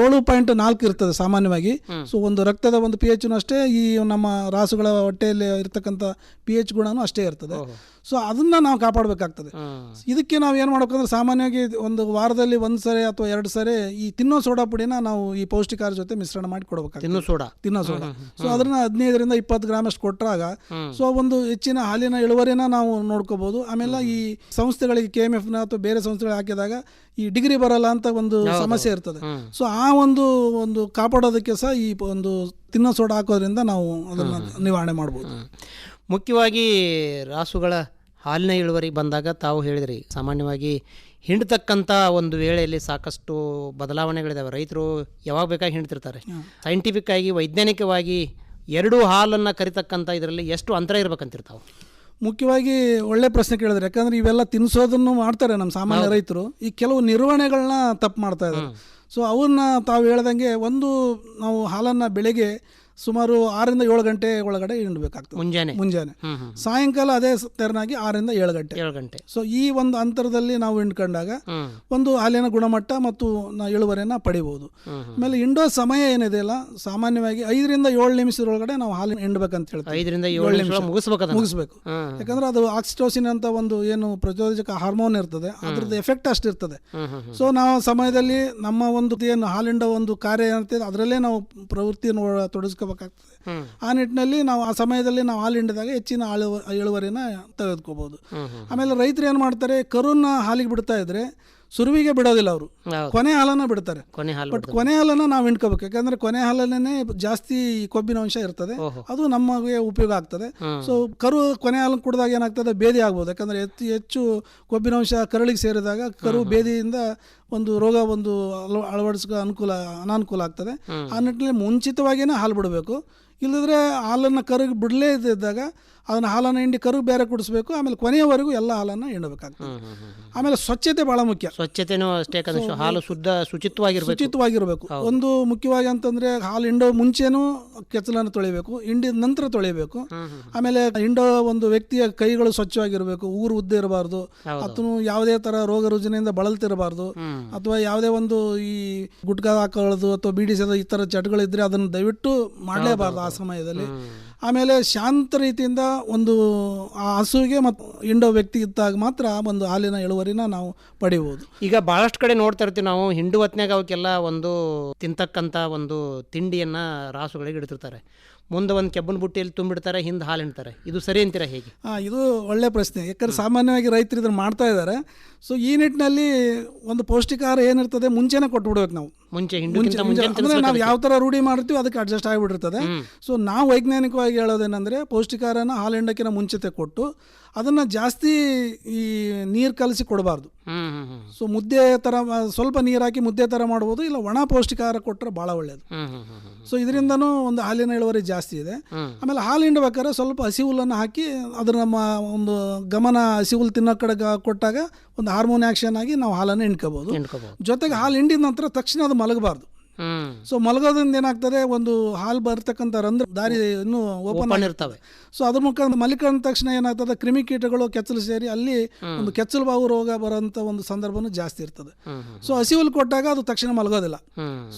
ಏಳು ಪಾಯಿಂಟ್ ನಾಲ್ಕು ಇರ್ತದೆ ಸಾಮಾನ್ಯವಾಗಿ. ಸೊ ಒಂದು ರಕ್ತದ ಒಂದು ಪಿ ಎಚ್ ಅಷ್ಟೇ ಈ ನಮ್ಮ ರಾಸುಗಳ ಹೊಟ್ಟೆಯಲ್ಲಿ ಇರ್ತಕ್ಕಂಥ ಪಿ ಎಚ್ ಗುಣನೂ ಅಷ್ಟೇ ಇರ್ತದೆ. ಸೊ ಅದನ್ನ ನಾವು ಕಾಪಾಡಬೇಕಾಗ್ತದೆ. ಇದಕ್ಕೆ ನಾವು ಏನು ಮಾಡಬೇಕಂದ್ರೆ ಸಾಮಾನ್ಯವಾಗಿ ಒಂದು ವಾರದಲ್ಲಿ ಒಂದು ಸರಿ ಅಥವಾ ಎರಡು ಸರಿ ಈ ತಿನ್ನೋ ಸೋಡಾ ಪುಡಿನ ನಾವು ಈ ಪೌಷ್ಟಿಕಾರ ಜೊತೆ ಮಿಶ್ರಣ ಮಾಡಿ ಕೊಡಬೇಕಾಗ್ತದೆ. ತಿನ್ನೋ ಸೋಡಾ. ತಿನ್ನೋ ಸೋಡಾ. ಸೊ ಅದನ್ನ ಹದಿನೈದರಿಂದ ಇಪ್ಪತ್ತು ಗ್ರಾಮ್ ಅಷ್ಟು ಕೊಟ್ಟಾಗ ಸೊ ಒಂದು ಹೆಚ್ಚಿನ ಹಾಲಿನ ಇಳುವರಿನ ನಾವು ನೋಡ್ಕೋಬಹುದು. ಆಮೇಲೆ ಈ ಸಂಸ್ಥೆಗಳಿಗೆ ಕೆ ಎಂ ಎಫ್ನ ಅಥವಾ ಬೇರೆ ಸಂಸ್ಥೆಗಳಿಗೆ ಹಾಕಿದಾಗ ಈ ಡಿಗ್ರಿ ಬರಲ್ಲ ಅಂತ ಒಂದು ಸಮಸ್ಯೆ ಇರ್ತದೆ. ಸೊ ಆ ಒಂದು ಒಂದು ಕಾಪಾಡೋದಕ್ಕೆ ಸಹ ಈ ಒಂದು ತಿನ್ನೋ ಸೋಡಾ ಹಾಕೋದ್ರಿಂದ ನಾವು ಅದನ್ನ ನಿವಾರಣೆ ಮಾಡ್ಬೋದು. ಮುಖ್ಯವಾಗಿ ರಾಸುಗಳ ಹಾಲಿನ ಇಳುವರಿ ಬಂದಾಗ ತಾವು ಹೇಳಿದ್ರಿ ಸಾಮಾನ್ಯವಾಗಿ ಹಿಂಡ್ತಕ್ಕಂಥ ಒಂದು ವೇಳೆಯಲ್ಲಿ ಸಾಕಷ್ಟು ಬದಲಾವಣೆಗಳಿದ್ದಾವೆ ರೈತರು ಯಾವಾಗ ಬೇಕಾಗಿ ಹಿಂಡ್ತಿರ್ತಾರೆ. ಸೈಂಟಿಫಿಕ್ ಆಗಿ ವೈಜ್ಞಾನಿಕವಾಗಿ ಎರಡೂ ಹಾಲನ್ನು ಕರಿತಕ್ಕಂಥ ಇದರಲ್ಲಿ ಎಷ್ಟು ಅಂತರ ಇರಬೇಕಂತಿರ್ತಾವೆ? ಮುಖ್ಯವಾಗಿ ಒಳ್ಳೆ ಪ್ರಶ್ನೆ ಕೇಳಿದ್ರೆ. ಯಾಕಂದ್ರೆ ಇವೆಲ್ಲ ತಿನ್ನಿಸೋದನ್ನು ಮಾಡ್ತಾರೆ ನಮ್ಮ ಸಾಮಾನ್ಯ ರೈತರು. ಈ ಕೆಲವು ನಿರ್ವಹಣೆಗಳನ್ನ ತಪ್ಪು ಮಾಡ್ತಾ ಇದ್ದಾರೆ. ಸೊ ಅವನ್ನ ತಾವು ಹೇಳ್ದಂಗೆ ಒಂದು ನಾವು ಹಾಲನ್ನು ಬೆಳಿಗ್ಗೆ ಸುಮಾರು ಆರರಿಂದ ಏಳು ಗಂಟೆ ಒಳಗಡೆ ಹಿಂಡಬೇಕಾಗ್ತದೆ ಮುಂಜಾನೆ. ಮುಂಜಾನೆ. ಸಾಯಂಕಾಲ ಅದೇ ತೆರನಾಗಿ ಆರರಿಂದ ಏಳು ಗಂಟೆ. ಏಳು ಗಂಟೆ. ಸೊ ಈ ಒಂದು ಅಂತರದಲ್ಲಿ ನಾವು ಹಿಂಡ್ಕೊಂಡಾಗ ಒಂದು ಹಾಲಿನ ಗುಣಮಟ್ಟ ಮತ್ತು ಇಳುವರಿಯನ್ನ ಪಡಿಬೋದು. ಆಮೇಲೆ ಹಿಂಡೋ ಸಮಯ ಏನಿದೆಯಲ್ಲ ಸಾಮಾನ್ಯವಾಗಿ ಐದರಿಂದ ಏಳು ನಿಮಿಷದೊಳಗಡೆ ನಾವು ಹಾಲಿನ ಹಿಂಡ್ಬೇಕಂತ ಹೇಳ್ತೀವಿ. ಐದರಿಂದ ಏಳು ನಿಮಿಷ ಮುಗಿಸ್ಬೇಕು ಯಾಕಂದ್ರೆ ಅದು ಆಕ್ಸಿಟೋಸಿನ್ ಅಂತ ಒಂದು ಏನು ಪ್ರಚೋದಕ ಹಾರ್ಮೋನ್ ಇರ್ತದೆ ಅದ್ರದ್ದು ಎಫೆಕ್ಟ್ ಅಷ್ಟಿರ್ತದೆ ಸೊ ನಾವು ಸಮಯದಲ್ಲಿ ನಮ್ಮ ಒಂದು ಏನು ಹಾಲಿಂಡ ಒಂದು ಕಾರ್ಯ ಏನಿರ್ತದೆ ಅದರಲ್ಲೇ ನಾವು ಪ್ರವೃತ್ತಿಯನ್ನು ಒಳ- ತೊಡಗಿಸ್ಕೋಬೇಕಾಗ್ತದೆ ಹ್ಮ್. ಆ ನಿಟ್ಟಿನಲ್ಲಿ ನಾವು ಆ ಸಮಯದಲ್ಲಿ ನಾವು ಹಾಲು ಹಿಂಡಿದಾಗ ಹೆಚ್ಚಿನ ಹಾಲು ಇಳುವರಿನ ಹ್ಮ್. ಆಮೇಲೆ ರೈತರು ಏನು ಮಾಡ್ತಾರೆ? ಕರುನ ಹಾಲಿಗೆ ಬಿಡ್ತಾ ಇದ್ರೆ ಸುರುವಿಗೆ ಬಿಡೋದಿಲ್ಲ ಅವರು. ಕೊನೆ ಹಾಲನ್ನ ಬಿಡ್ತಾರೆ. ಬಟ್ ಕೊನೆ ಹಾಲನ್ನ ನಾವು ಹಿಂಡ್ಕೋಬೇಕು. ಯಾಕಂದ್ರೆ ಕೊನೆ ಹಾಲನ್ನೇ ಜಾಸ್ತಿ ಕೊಬ್ಬಿನ ಅಂಶ ಇರ್ತದೆ. ಅದು ನಮಗೆ ಉಪಯೋಗ ಆಗ್ತದೆ. ಸೊ ಕರು ಕೊನೆ ಹಾಲು ಕುಡಿದಾಗ ಏನಾಗ್ತದೆ? ಬೇದಿ ಆಗ್ಬೋದು. ಯಾಕಂದ್ರೆ ಹೆಚ್ಚು ಹೆಚ್ಚು ಕೊಬ್ಬಿನ ಅಂಶ ಕರಳಿಗೆ ಸೇರಿದಾಗ ಕರು ಬೇದಿಯಿಂದ ಒಂದು ರೋಗ ಒಂದು ಅಳವ ಅಳವಡಿಸ್ಕೊ ಅನುಕೂಲ ಅನಾನುಕೂಲ ಆಗ್ತದೆ. ಆ ನಿಟ್ಟಿನಲ್ಲಿ ಮುಂಚಿತವಾಗಿಯೇ ಹಾಲು ಬಿಡಬೇಕು. ಇಲ್ಲದ್ರೆ ಹಾಲನ್ನು ಕರುಗೆ ಬಿಡಲೇ ಇದ್ದಾಗ ಅದನ್ನು ಹಾಲನ್ನು ಹಿಂಡಿ ಕರು ಬೇರೆ ಕುಡಿಸ್ಬೇಕು. ಆಮೇಲೆ ಕೊನೆಯವರೆಗೂ ಎಲ್ಲ ಹಾಲನ್ನು ಹಿಂಡಬೇಕಾಗ್ತದೆ. ಆಮೇಲೆ ಸ್ವಚ್ಛತೆ ಭಾಳ ಮುಖ್ಯ. ಸ್ವಚ್ಛತೆನೂ ಅಷ್ಟೇ ಹಾಲು ಶುದ್ಧ ಶುಚಿತ್ವವಾಗಿರಬೇಕು. ಶುಚಿತ್ವವಾಗಿರಬೇಕು. ಒಂದು ಮುಖ್ಯವಾಗಿ ಅಂತಂದ್ರೆ ಹಾಲು ಹಿಂಡೋ ಮುಂಚೆನೂ ಕೆಚ್ಚಲನ್ನು ತೊಳಿಬೇಕು ಹಿಂಡಿದ ನಂತರ ತೊಳಿಬೇಕು. ಆಮೇಲೆ ಹಿಂಡೋ ಒಂದು ವ್ಯಕ್ತಿಯ ಕೈಗಳು ಸ್ವಚ್ಛವಾಗಿರಬೇಕು ಊರು ಉದ್ದ ಇರಬಾರ್ದು ಅಥವಾ ಯಾವುದೇ ತರ ರೋಗ ರುಜಿನಿಂದ ಬಳಲ್ತಿರಬಾರ್ದು ಅಥವಾ ಯಾವುದೇ ಒಂದು ಈ ಗುಟ್ಕಾ ಹಾಕೊಳ್ಳೋದು ಅಥವಾ ಬಿಡಿಸೋದು ಸೇದ ಈ ಥರ ಚಟಗಳಿದ್ರೆ ಅದನ್ನು ದಯವಿಟ್ಟು ಮಾಡಲೇಬಾರ್ದು ಆ ಸಮಯದಲ್ಲಿ. ಆಮೇಲೆ ಶಾಂತ ರೀತಿಯಿಂದ ಒಂದು ಆ ಹಸುವಿಗೆ ಮತ್ತು ಹಿಂಡೋ ವ್ಯಕ್ತಿ ಇದ್ದಾಗ ಮಾತ್ರ ಒಂದು ಹಾಲಿನ ಇಳುವರಿನ ನಾವು ಪಡೆಯಬಹುದು ಈಗ ಭಾಳಷ್ಟು ಕಡೆ ನೋಡ್ತಾ ಇರ್ತೀವಿ ನಾವು ಹಿಂಡು ಹೊತ್ನ್ಯಾಗ ಅವಕ್ಕೆಲ್ಲ ಒಂದು ತಿಂತಕ್ಕಂಥ ಒಂದು ತಿಂಡಿಯನ್ನು ರಾಸುಗಳಿಗೆ ಇಡ್ತಿರ್ತಾರೆ. ಮುಂದೆ ಒಂದು ಕೆಬ್ಬನ ಬುಟ್ಟಿಯಲ್ಲಿ ತುಂಬಿಡ್ತಾರೆ ಹಿಂದೆ ಹಾಲು ಹಿಂಡ್ತಾರೆ. ಇದು ಸರಿ ಅಂತೀರ ಹೇಗೆ? ಹಾಂ ಇದು ಒಳ್ಳೆ ಪ್ರಶ್ನೆ. ಯಾಕಂದ್ರೆ ಸಾಮಾನ್ಯವಾಗಿ ರೈತರು ಇದನ್ನು ಮಾಡ್ತಾ ಇದ್ದಾರೆ ಸೊ ಈ ನಿಟ್ಟಿನಲ್ಲಿ ಒಂದು ಪೌಷ್ಟಿಕಾಹಾರ ಏನಿರ್ತದೆ ಮುಂಚೆನೇ ಕೊಟ್ಬಿಡ್ಬೇಕು ನಾವು. ಮುಂಚೆ ಮುಂಚೆ ನಾವು ಯಾವ ತರ ರೂಢಿ ಮಾಡ್ತೀವಿ ಅದಕ್ಕೆ ಅಡ್ಜಸ್ಟ್ ಆಗಿಬಿಟ್ಟಿರ್ತದೆ. ಸೊ ನಾವು ವೈಜ್ಞಾನಿಕವಾಗಿ ಹೇಳೋದೇನೆಂದರೆ ಪೌಷ್ಟಿಕಾರನ ಹಾಲು ಹಿಂಡಕ್ಕಿಂತ ಮುಂಚಿತೆ ಕೊಟ್ಟು ಅದನ್ನ ಜಾಸ್ತಿ ಈ ನೀರು ಕಲಸಿ ಕೊಡಬಾರ್ದು. ಸೊ ಮುದ್ದೆ ತರ ಸ್ವಲ್ಪ ನೀರು ಹಾಕಿ ಮುದ್ದೆ ತರ ಮಾಡ್ಬೋದು ಇಲ್ಲ ಒಣ ಪೌಷ್ಟಿಕಾರ ಕೊಟ್ಟರೆ ಭಾಳ ಒಳ್ಳೇದು. ಸೊ ಇದರಿಂದನು ಒಂದು ಹಾಲಿನ ಇಳುವರಿ ಜಾಸ್ತಿ ಇದೆ. ಆಮೇಲೆ ಹಾಲು ಹಿಂಡ್ಬೇಕಾದ್ರೆ ಸ್ವಲ್ಪ ಹಸಿ ಹುಲ್ಲನ್ನು ಹಾಕಿ ಅದ್ರ ನಮ್ಮ ಒಂದು ಗಮನ ಹಸಿ ಹುಲ್ಲು ತಿನ್ನೋ ಕಡೆ ಕೊಟ್ಟಾಗ ಒಂದು ಹಾರ್ಮೋನ್ ಆಕ್ಷನ್ ಆಗಿ ನಾವು ಹಾಲನ್ನು ಹಿಂಡ್ಕೋಬೋದು. ಹಿಂಡ್ಕೋಬಹುದು ಜೊತೆಗೆ ಹಾಲು ಹಿಂಡಿದ ನಂತರ ತಕ್ಷಣ ಅದು ಮಲಗಬಾರ್ದು. ಸೊ ಮಲಗೋದ್ರಿಂದ ಏನಾಗ್ತದೆ? ಒಂದು ಹಾಲ್ ಬರ್ತಕ್ಕಂಥ ರಂಧ್ರ ದಾರಿ ಇನ್ನೂ ಓಪನ್ ಇರ್ತವೆ. ಸೊ ಅದ್ರ ಮುಖಾಂತರ ಮಲಿಕೊಂಡ ತಕ್ಷಣ ಏನಾಗ್ತದೆ? ಕ್ರಿಮಿಕೀಟಗಳು ಕೆಚ್ಚಲು ಸೇರಿ ಅಲ್ಲಿ ಒಂದು ಕೆಚ್ಚಲು ಬಾವು ರೋಗ ಬರೋಂಥ ಒಂದು ಸಂದರ್ಭನೂ ಜಾಸ್ತಿ ಇರ್ತದೆ. ಸೊ ಹಸಿವಲ್ ಕೊಟ್ಟಾಗ ಅದು ತಕ್ಷಣ ಮಲಗೋದಿಲ್ಲ.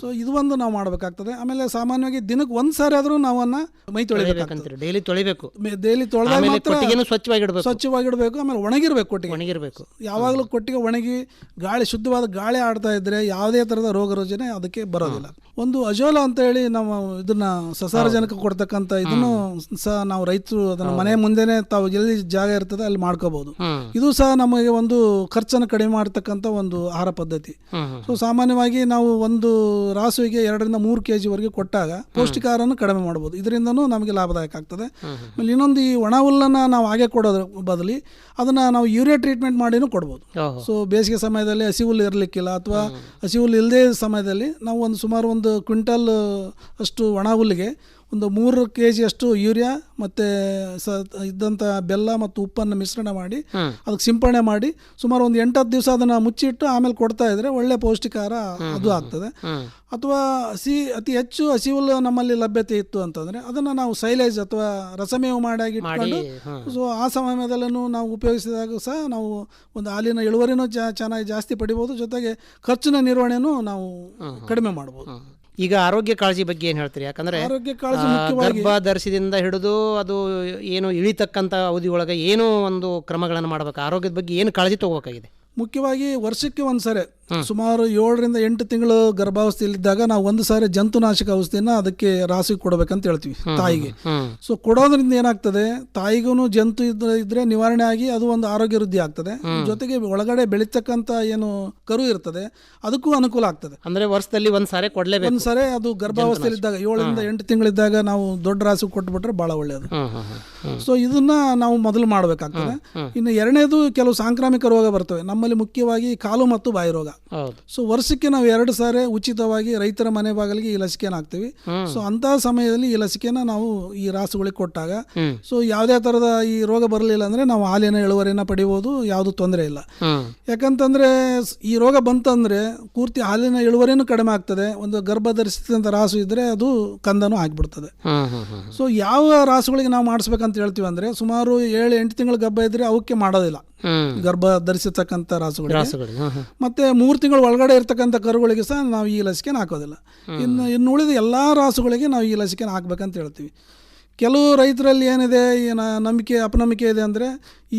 ಸೊ ಇದು ಒಂದು ನಾವು ಮಾಡಬೇಕಾಗ್ತದೆ. ಆಮೇಲೆ ಸಾಮಾನ್ಯವಾಗಿ ದಿನಕ್ಕೆ ಒಂದು ಸಾರಿ ಆದರೂ ನಾವನ್ನ ಮೈ ತೊಳಿಬೇಕು ಡೈಲಿ ತೊಳಿಬೇಕು. ಡೈಲಿ ತೊಳೆದಾಗ ಮಾತ್ರ ಸ್ವಚ್ಛವಾಗಿಡಬೇಕು. ಸ್ವಚ್ಛವಾಗಿಡ್ಬೇಕು. ಆಮೇಲೆ ಒಣಗಿರ್ಬೇಕು ಕೊಟ್ಟಿಗೆ. ಒಣಗಿರ್ಬೇಕು. ಯಾವಾಗಲೂ ಕೊಟ್ಟಿಗೆ ಒಣಗಿ ಗಾಳಿ ಶುದ್ಧವಾದ ಗಾಳಿ ಆಡ್ತಾ ಇದ್ರೆ ಯಾವುದೇ ತರದ ರೋಗ ರೋಜನೆ ಅದಕ್ಕೆ ಬರೋದಿಲ್ಲ. ಮಾಡೋದಿಲ್ಲ ಒಂದು ಅಜೋಲ ಅಂತ ಹೇಳಿ ನಾವು ಇದನ್ನ ಸಸಾರಜನಕ ಕೊಡ್ತಕ್ಕಂಥ ಇದನ್ನು ಸಹ ನಾವು ರೈತರು ಅದನ್ನ ಮನೆ ಮುಂದೆನೆ ತಾವು ಎಲ್ಲಿ ಜಾಗ ಇರ್ತದೆ ಅಲ್ಲಿ ಮಾಡ್ಕೋಬಹುದು ಇದು ಸಹ ನಮಗೆ ಒಂದು ಖರ್ಚನ್ನು ಕಡಿಮೆ ಮಾಡ್ತಕ್ಕಂಥ ಒಂದು ಆಹಾರ ಪದ್ಧತಿ. ಸೊ ಸಾಮಾನ್ಯವಾಗಿ ನಾವು ಒಂದು ರಾಸುವಿಗೆ ಎರಡರಿಂದ ಮೂರು ಕೆ ವರೆಗೆ ಕೊಟ್ಟಾಗ ಪೌಷ್ಟಿಕಾರನ್ನು ಕಡಿಮೆ ಮಾಡಬಹುದು ಇದರಿಂದನೂ ನಮಗೆ ಲಾಭದಾಯಕ ಆಗ್ತದೆ. ಆಮೇಲೆ ಇನ್ನೊಂದು ಈ ಒಣ ಹುಲ್ಲನ್ನ ನಾವು ಹಾಗೆ ಕೊಡೋದ್ರ ಬದಲಿ ಅದನ್ನ ನಾವು ಯೂರಿಯಾ ಟ್ರೀಟ್ಮೆಂಟ್ ಮಾಡಿನೂ ಕೊಡ್ಬೋದು. ಸೊ ಬೇಸಿಗೆ ಸಮಯದಲ್ಲಿ ಹಸಿ ಹುಲ್ಲು ಇರಲಿಕ್ಕಿಲ್ಲ ಅಥವಾ ಹಸಿ ಹುಲ್ಲು ಇಲ್ಲದೇ ಸಮಯದಲ್ಲಿ ನಾವು ಒಂದು ಸುಮಾರು ಒಂದು ಕ್ವಿಂಟಲ್ ಅಷ್ಟು ಒಣ ಹುಲ್ಲಿಗೆ ಒಂದು ಮೂರು ಕೆ ಜಿಯಷ್ಟು ಯೂರಿಯಾ ಮತ್ತು ಸ ಇದ್ದಂಥ ಬೆಲ್ಲ ಮತ್ತು ಉಪ್ಪನ್ನು ಮಿಶ್ರಣ ಮಾಡಿ ಅದಕ್ಕೆ ಸಿಂಪಡಣೆ ಮಾಡಿ ಸುಮಾರು ಒಂದು ಎಂಟತ್ತು ದಿವಸ ಅದನ್ನು ಮುಚ್ಚಿಟ್ಟು ಆಮೇಲೆ ಕೊಡ್ತಾ ಇದ್ರೆ ಒಳ್ಳೆ ಪೌಷ್ಟಿಕಾರ ಅದು ಆಗ್ತದೆ. ಅಥವಾ ಹಸಿ ಅತಿ ಹೆಚ್ಚು ಹಸಿ ಹುಲ್ಲು ನಮ್ಮಲ್ಲಿ ಲಭ್ಯತೆ ಇತ್ತು ಅಂತಂದರೆ ಅದನ್ನು ನಾವು ಸೈಲೇಜ್ ಅಥವಾ ರಸಮೇವು ಮಾಡಾಗಿ ಮಾಡಿ ಇಟ್ಕೊಂಡು ಸೊ ಆ ಸಮಯದಲ್ಲೂ ನಾವು ಉಪಯೋಗಿಸಿದಾಗ ಸಹ ನಾವು ಒಂದು ಹಾಲಿನ ಇಳುವರಿನೂ ಚೆನ್ನಾಗಿ ಜಾಸ್ತಿ ಪಡಿಬೋದು ಜೊತೆಗೆ ಖರ್ಚಿನ ನಿರ್ವಹಣೆನೂ ನಾವು ಕಡಿಮೆ ಮಾಡ್ಬೋದು. ಈಗ ಆರೋಗ್ಯ ಕಾಳಜಿ ಬಗ್ಗೆ ಏನು ಹೇಳ್ತೀರಿ? ಯಾಕಂದ್ರೆ ಆರೋಗ್ಯ ಕಾಳಜಿ ಗರ್ಭ ಧರಿಸಿದಿಂದ ಹಿಡಿದು ಅದು ಏನು ಇಳಿತಕ್ಕಂಥ ಅವಧಿ ಒಳಗೆ ಏನೋ ಒಂದು ಕ್ರಮಗಳನ್ನು ಮಾಡ್ಬೇಕು? ಆರೋಗ್ಯದ ಬಗ್ಗೆ ಏನು ಕಾಳಜಿ ತಗೋಬೇಕಾಗಿದೆ? ಮುಖ್ಯವಾಗಿ ವರ್ಷಕ್ಕೆ ಒಂದು ಸಾರಿ. ಸುಮಾರು ಏಳರಿಂದ ಎಂಟು ತಿಂಗಳು ಗರ್ಭಾವಸ್ಥೆಯಲ್ಲಿದ್ದಾಗ ನಾವು ಒಂದು ಸಾರಿ ಜಂತುನಾಶಕ ಔಷಧಿನ ಅದಕ್ಕೆ ರಾಸಿ ಕೊಡಬೇಕಂತ ಹೇಳ್ತೀವಿ ತಾಯಿಗೆ. ಸೊ ಕೊಡೋದ್ರಿಂದ ಏನಾಗ್ತದೆ ತಾಯಿಗೂ ಜಂತು ಇದ್ರೆ ನಿವಾರಣೆ ಆಗಿ ಅದು ಒಂದು ಆರೋಗ್ಯ ವೃದ್ಧಿ ಆಗ್ತದೆ. ಜೊತೆಗೆ ಒಳಗಡೆ ಬೆಳೀತಕ್ಕಂತ ಏನು ಕರು ಇರ್ತದೆ ಅದಕ್ಕೂ ಅನುಕೂಲ ಆಗ್ತದೆ. ಅಂದ್ರೆ ವರ್ಷದಲ್ಲಿ ಒಂದ್ ಸಾರಿ ಕೊಡ್ಲೇಬೇಕು. ಒಂದ್ ಸಾರಿ ಅದು ಗರ್ಭಾವಸ್ಥೆಯಲ್ಲಿದ್ದಾಗ ಏಳರಿಂದ ಎಂಟು ತಿಂಗಳಿದ್ದಾಗ ನಾವು ದೊಡ್ಡ ರಾಸಿ ಕೊಟ್ಬಿಟ್ರೆ ಬಹಳ ಒಳ್ಳೆಯದು ಸೊ ಇದನ್ನ ನಾವು ಮೊದಲು ಮಾಡಬೇಕಾಗ್ತದೆ. ಇನ್ನು ಎರಡನೇದು ಕೆಲವು ಸಾಂಕ್ರಾಮಿಕ ರೋಗ ಬರ್ತವೆ. ನಮ್ಮಲ್ಲಿ ಮುಖ್ಯವಾಗಿ ಕಾಲು ಮತ್ತು ಬಾಯಿ ರೋಗ. ಸೊ ವರ್ಷಕ್ಕೆ ನಾವು ಎರಡು ಸಾರಿ ಉಚಿತವಾಗಿ ರೈತರ ಮನೆ ಬಾಗಿಲಿಗೆ ಈ ಲಸಿಕೆನ ಹಾಕ್ತೀವಿ. ಸೊ ಅಂತಹ ಸಮಯದಲ್ಲಿ ಈ ಲಸಿಕೆನ ನಾವು ಈ ರಾಸುಗಳಿಗೆ ಕೊಟ್ಟಾಗ ಸೊ ಯಾವುದೇ ತರದ ಈ ರೋಗ ಬರಲಿಲ್ಲ ಅಂದ್ರೆ ನಾವು ಹಾಲಿನ ಇಳುವರಿನ ಪಡಿಬಹುದು ಯಾವುದು ತೊಂದರೆ ಇಲ್ಲ. ಯಾಕಂತಂದ್ರೆ ಈ ರೋಗ ಬಂತಂದ್ರೆ ಪೂರ್ತಿ ಹಾಲಿನ ಇಳುವರಿನೂ ಕಡಿಮೆ ಆಗ್ತದೆ. ಒಂದು ಗರ್ಭ ಧರಿಸಿದಂಥ ರಾಸು ಇದ್ದರೆ ಅದು ಕಂದನೂ ಆಗಿಬಿಡ್ತದೆ. ಸೊ ಯಾವ ರಾಸುಗಳಿಗೆ ನಾವು ಮಾಡಿಸ್ಬೇಕಂತ ಹೇಳ್ತೀವಿ ಅಂದ್ರೆ ಸುಮಾರು ಏಳು ಎಂಟು ತಿಂಗಳು ಗಬ್ಬ ಇದ್ದರೆ ಅವಕ್ಕೆ ಮಾಡೋದಿಲ್ಲ. ಗರ್ಭ ಧರಿಸಿರ್ತಕ್ಕಂಥ ರಾಸುಗಳಿಗೆ. ರಾಸುಗಳು ಮತ್ತೆ ಮೂರು ತಿಂಗಳು ಒಳಗಡೆ ಇರ್ತಕ್ಕಂಥ ಕರುಗಳಿಗೆ ಸಹ ನಾವು ಈ ಲಸಿಕೆನ ಹಾಕೋದಿಲ್ಲ. ಇನ್ನು ಇನ್ನು ಉಳಿದ ಎಲ್ಲಾ ರಾಸುಗಳಿಗೆ ನಾವು ಈ ಲಸಿಕೆನ ಹಾಕ್ಬೇಕಂತ ಹೇಳ್ತೀವಿ. ಕೆಲವು ರೈತರಲ್ಲಿ ಏನಿದೆ ಏನು ನಂಬಿಕೆ ಅಪನಂಬಿಕೆ ಇದೆ ಅಂದರೆ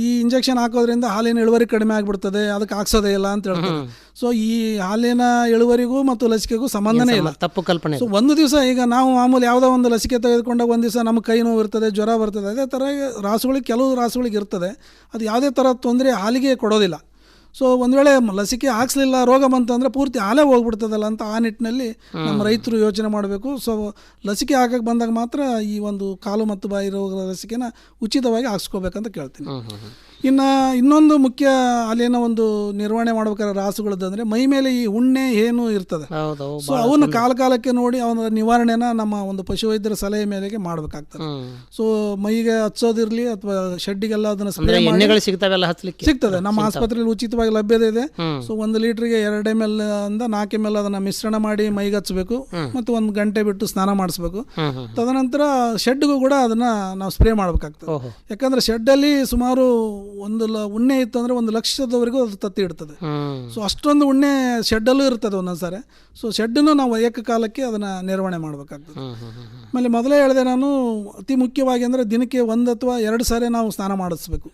ಈ ಇಂಜೆಕ್ಷನ್ ಹಾಕೋದ್ರಿಂದ ಹಾಲಿನ ಇಳುವರಿ ಕಡಿಮೆ ಆಗಿಬಿಡ್ತದೆ ಅದಕ್ಕೆ ಹಾಕ್ಸೋದೇ ಇಲ್ಲ ಅಂತ ಹೇಳ್ತಾರೆ. ಸೊ ಈ ಹಾಲಿನ ಇಳುವರಿಗೂ ಮತ್ತು ಲಸಿಕೆಗೂ ಸಂಬಂಧನೇ ಇಲ್ಲ. ತಪ್ಪು ಕಲ್ಪನೆ ಸೊ ಒಂದು ದಿವಸ ಈಗ ನಾವು ಮಾಮೂಲಿ ಯಾವುದೋ ಒಂದು ಲಸಿಕೆ ತೆಗೆದುಕೊಂಡಾಗ ಒಂದು ದಿವಸ ನಮ್ಮ ಕೈ ನೋವು ಇರ್ತದೆ ಜ್ವರ ಬರ್ತದೆ ಅದೇ ಥರ ರಾಸುಗಳಿಗೆ ಕೆಲವು ರಾಸುಗಳಿಗೆ ಇರ್ತದೆ. ಅದು ಯಾವುದೇ ಥರ ತೊಂದರೆ ಹಾಲಿಗೆ ಕೊಡೋದಿಲ್ಲ. ಸೊ ಒಂದು ವೇಳೆ ಲಸಿಕೆ ಹಾಕ್ಸ್ಲಿಲ್ಲ ರೋಗ ಬಂತಂದರೆ ಪೂರ್ತಿ ಆಲೇ ಹೋಗ್ಬಿಡ್ತದಲ್ಲ ಅಂತ ಆ ನಿಟ್ಟಿನಲ್ಲಿ ನಮ್ಮ ರೈತರು ಯೋಚನೆ ಮಾಡಬೇಕು. ಸೊ ಲಸಿಕೆ ಹಾಕಕ್ಕೆ ಬಂದಾಗ ಮಾತ್ರ ಈ ಒಂದು ಕಾಲು ಮತ್ತು ಬಾಯಿ ರೋಗದ ಲಸಿಕೆನ ಉಚಿತವಾಗಿ ಹಾಕ್ಸ್ಕೋಬೇಕಂತ ಕೇಳ್ತೀನಿ. ಇನ್ನು ಇನ್ನೊಂದು ಮುಖ್ಯ ಅಲ್ಲಿನ ಒಂದು ನಿರ್ವಹಣೆ ಮಾಡ್ಬೇಕಾದ್ರೆ ರಾಸುಗಳದ್ದು ಮೈ ಮೇಲೆ ಈ ಉಣ್ಣೆ ಏನು ಇರ್ತದೆ. ಸೊ ಅವನ್ನ ಕಾಲ ಕಾಲಕ್ಕೆ ನೋಡಿ ಅವನ ನಿವಾರಣೆನ ನಮ್ಮ ಒಂದು ಪಶುವೈದ್ಯರ ಸಲಹೆ ಮೇರೆಗೆ ಮಾಡ್ಬೇಕಾಗ್ತದೆ. ಸೊ ಮೈಗೆ ಹಚ್ಚೋದಿರ್ಲಿ ಅಥವಾ ಶೆಡ್ಡಿಗೆಲ್ಲ ಅದನ್ನ ಸ್ಪ್ರೇ ಸಿಗ್ತಾವೆಲ್ಲ ಸಿಗ್ತದೆ. ನಮ್ಮ ಆಸ್ಪತ್ರೆಯಲ್ಲಿ ಉಚಿತವಾಗಿ ಲಭ್ಯತೆ ಇದೆ. ಸೊ ಒಂದು ಲೀಟ್ರಿಗೆ ಎರಡು ಎಂ ಎಲ್ ಅಂದ ನಾಲ್ಕು ಎಂ ಎಲ್ ಅದನ್ನ ಮಿಶ್ರಣ ಮಾಡಿ ಮೈಗೆ ಹಚ್ಚಬೇಕು. ಮತ್ತು ಒಂದು ಗಂಟೆ ಬಿಟ್ಟು ಸ್ನಾನ ಮಾಡಿಸ್ಬೇಕು. ತದನಂತರ ಶೆಡ್ಗೂ ಕೂಡ ಅದನ್ನ ನಾವು ಸ್ಪ್ರೇ ಮಾಡ್ಬೇಕಾಗ್ತದೆ. ಯಾಕಂದ್ರೆ ಯಾಕಂದ್ರೆ ಶೆಡ್ಡಲ್ಲಿ ಸುಮಾರು ಒಂದು ಲ ಉಣ್ಣೆ ಇತ್ತು ಅಂದರೆ ಒಂದು ಲಕ್ಷದವರೆಗೂ ಅದು ತತ್ತಿ ಇಡ್ತದೆ. ಸೊ ಅಷ್ಟೊಂದು ಉಣ್ಣೆ ಶೆಡ್ಡಲ್ಲೂ ಇರ್ತದೆ ಒಂದೊಂದ್ಸಾರಿ. ಸೊ ಶೆಡ್ಡನ್ನು ನಾವು ಏಕಕಾಲಕ್ಕೆ ಅದನ್ನು ನಿರ್ವಹಣೆ ಮಾಡಬೇಕಾಗ್ತದೆ. ಆಮೇಲೆ ಮೊದಲೇ ಹೇಳಿದೆ ನಾನು ಅತಿ ಮುಖ್ಯವಾಗಿ ಅಂದರೆ ದಿನಕ್ಕೆ ಒಂದು ಅಥವಾ ಎರಡು ಸಾರಿ ನಾವು ಸ್ನಾನ ಮಾಡಿಸ್ಬೇಕು.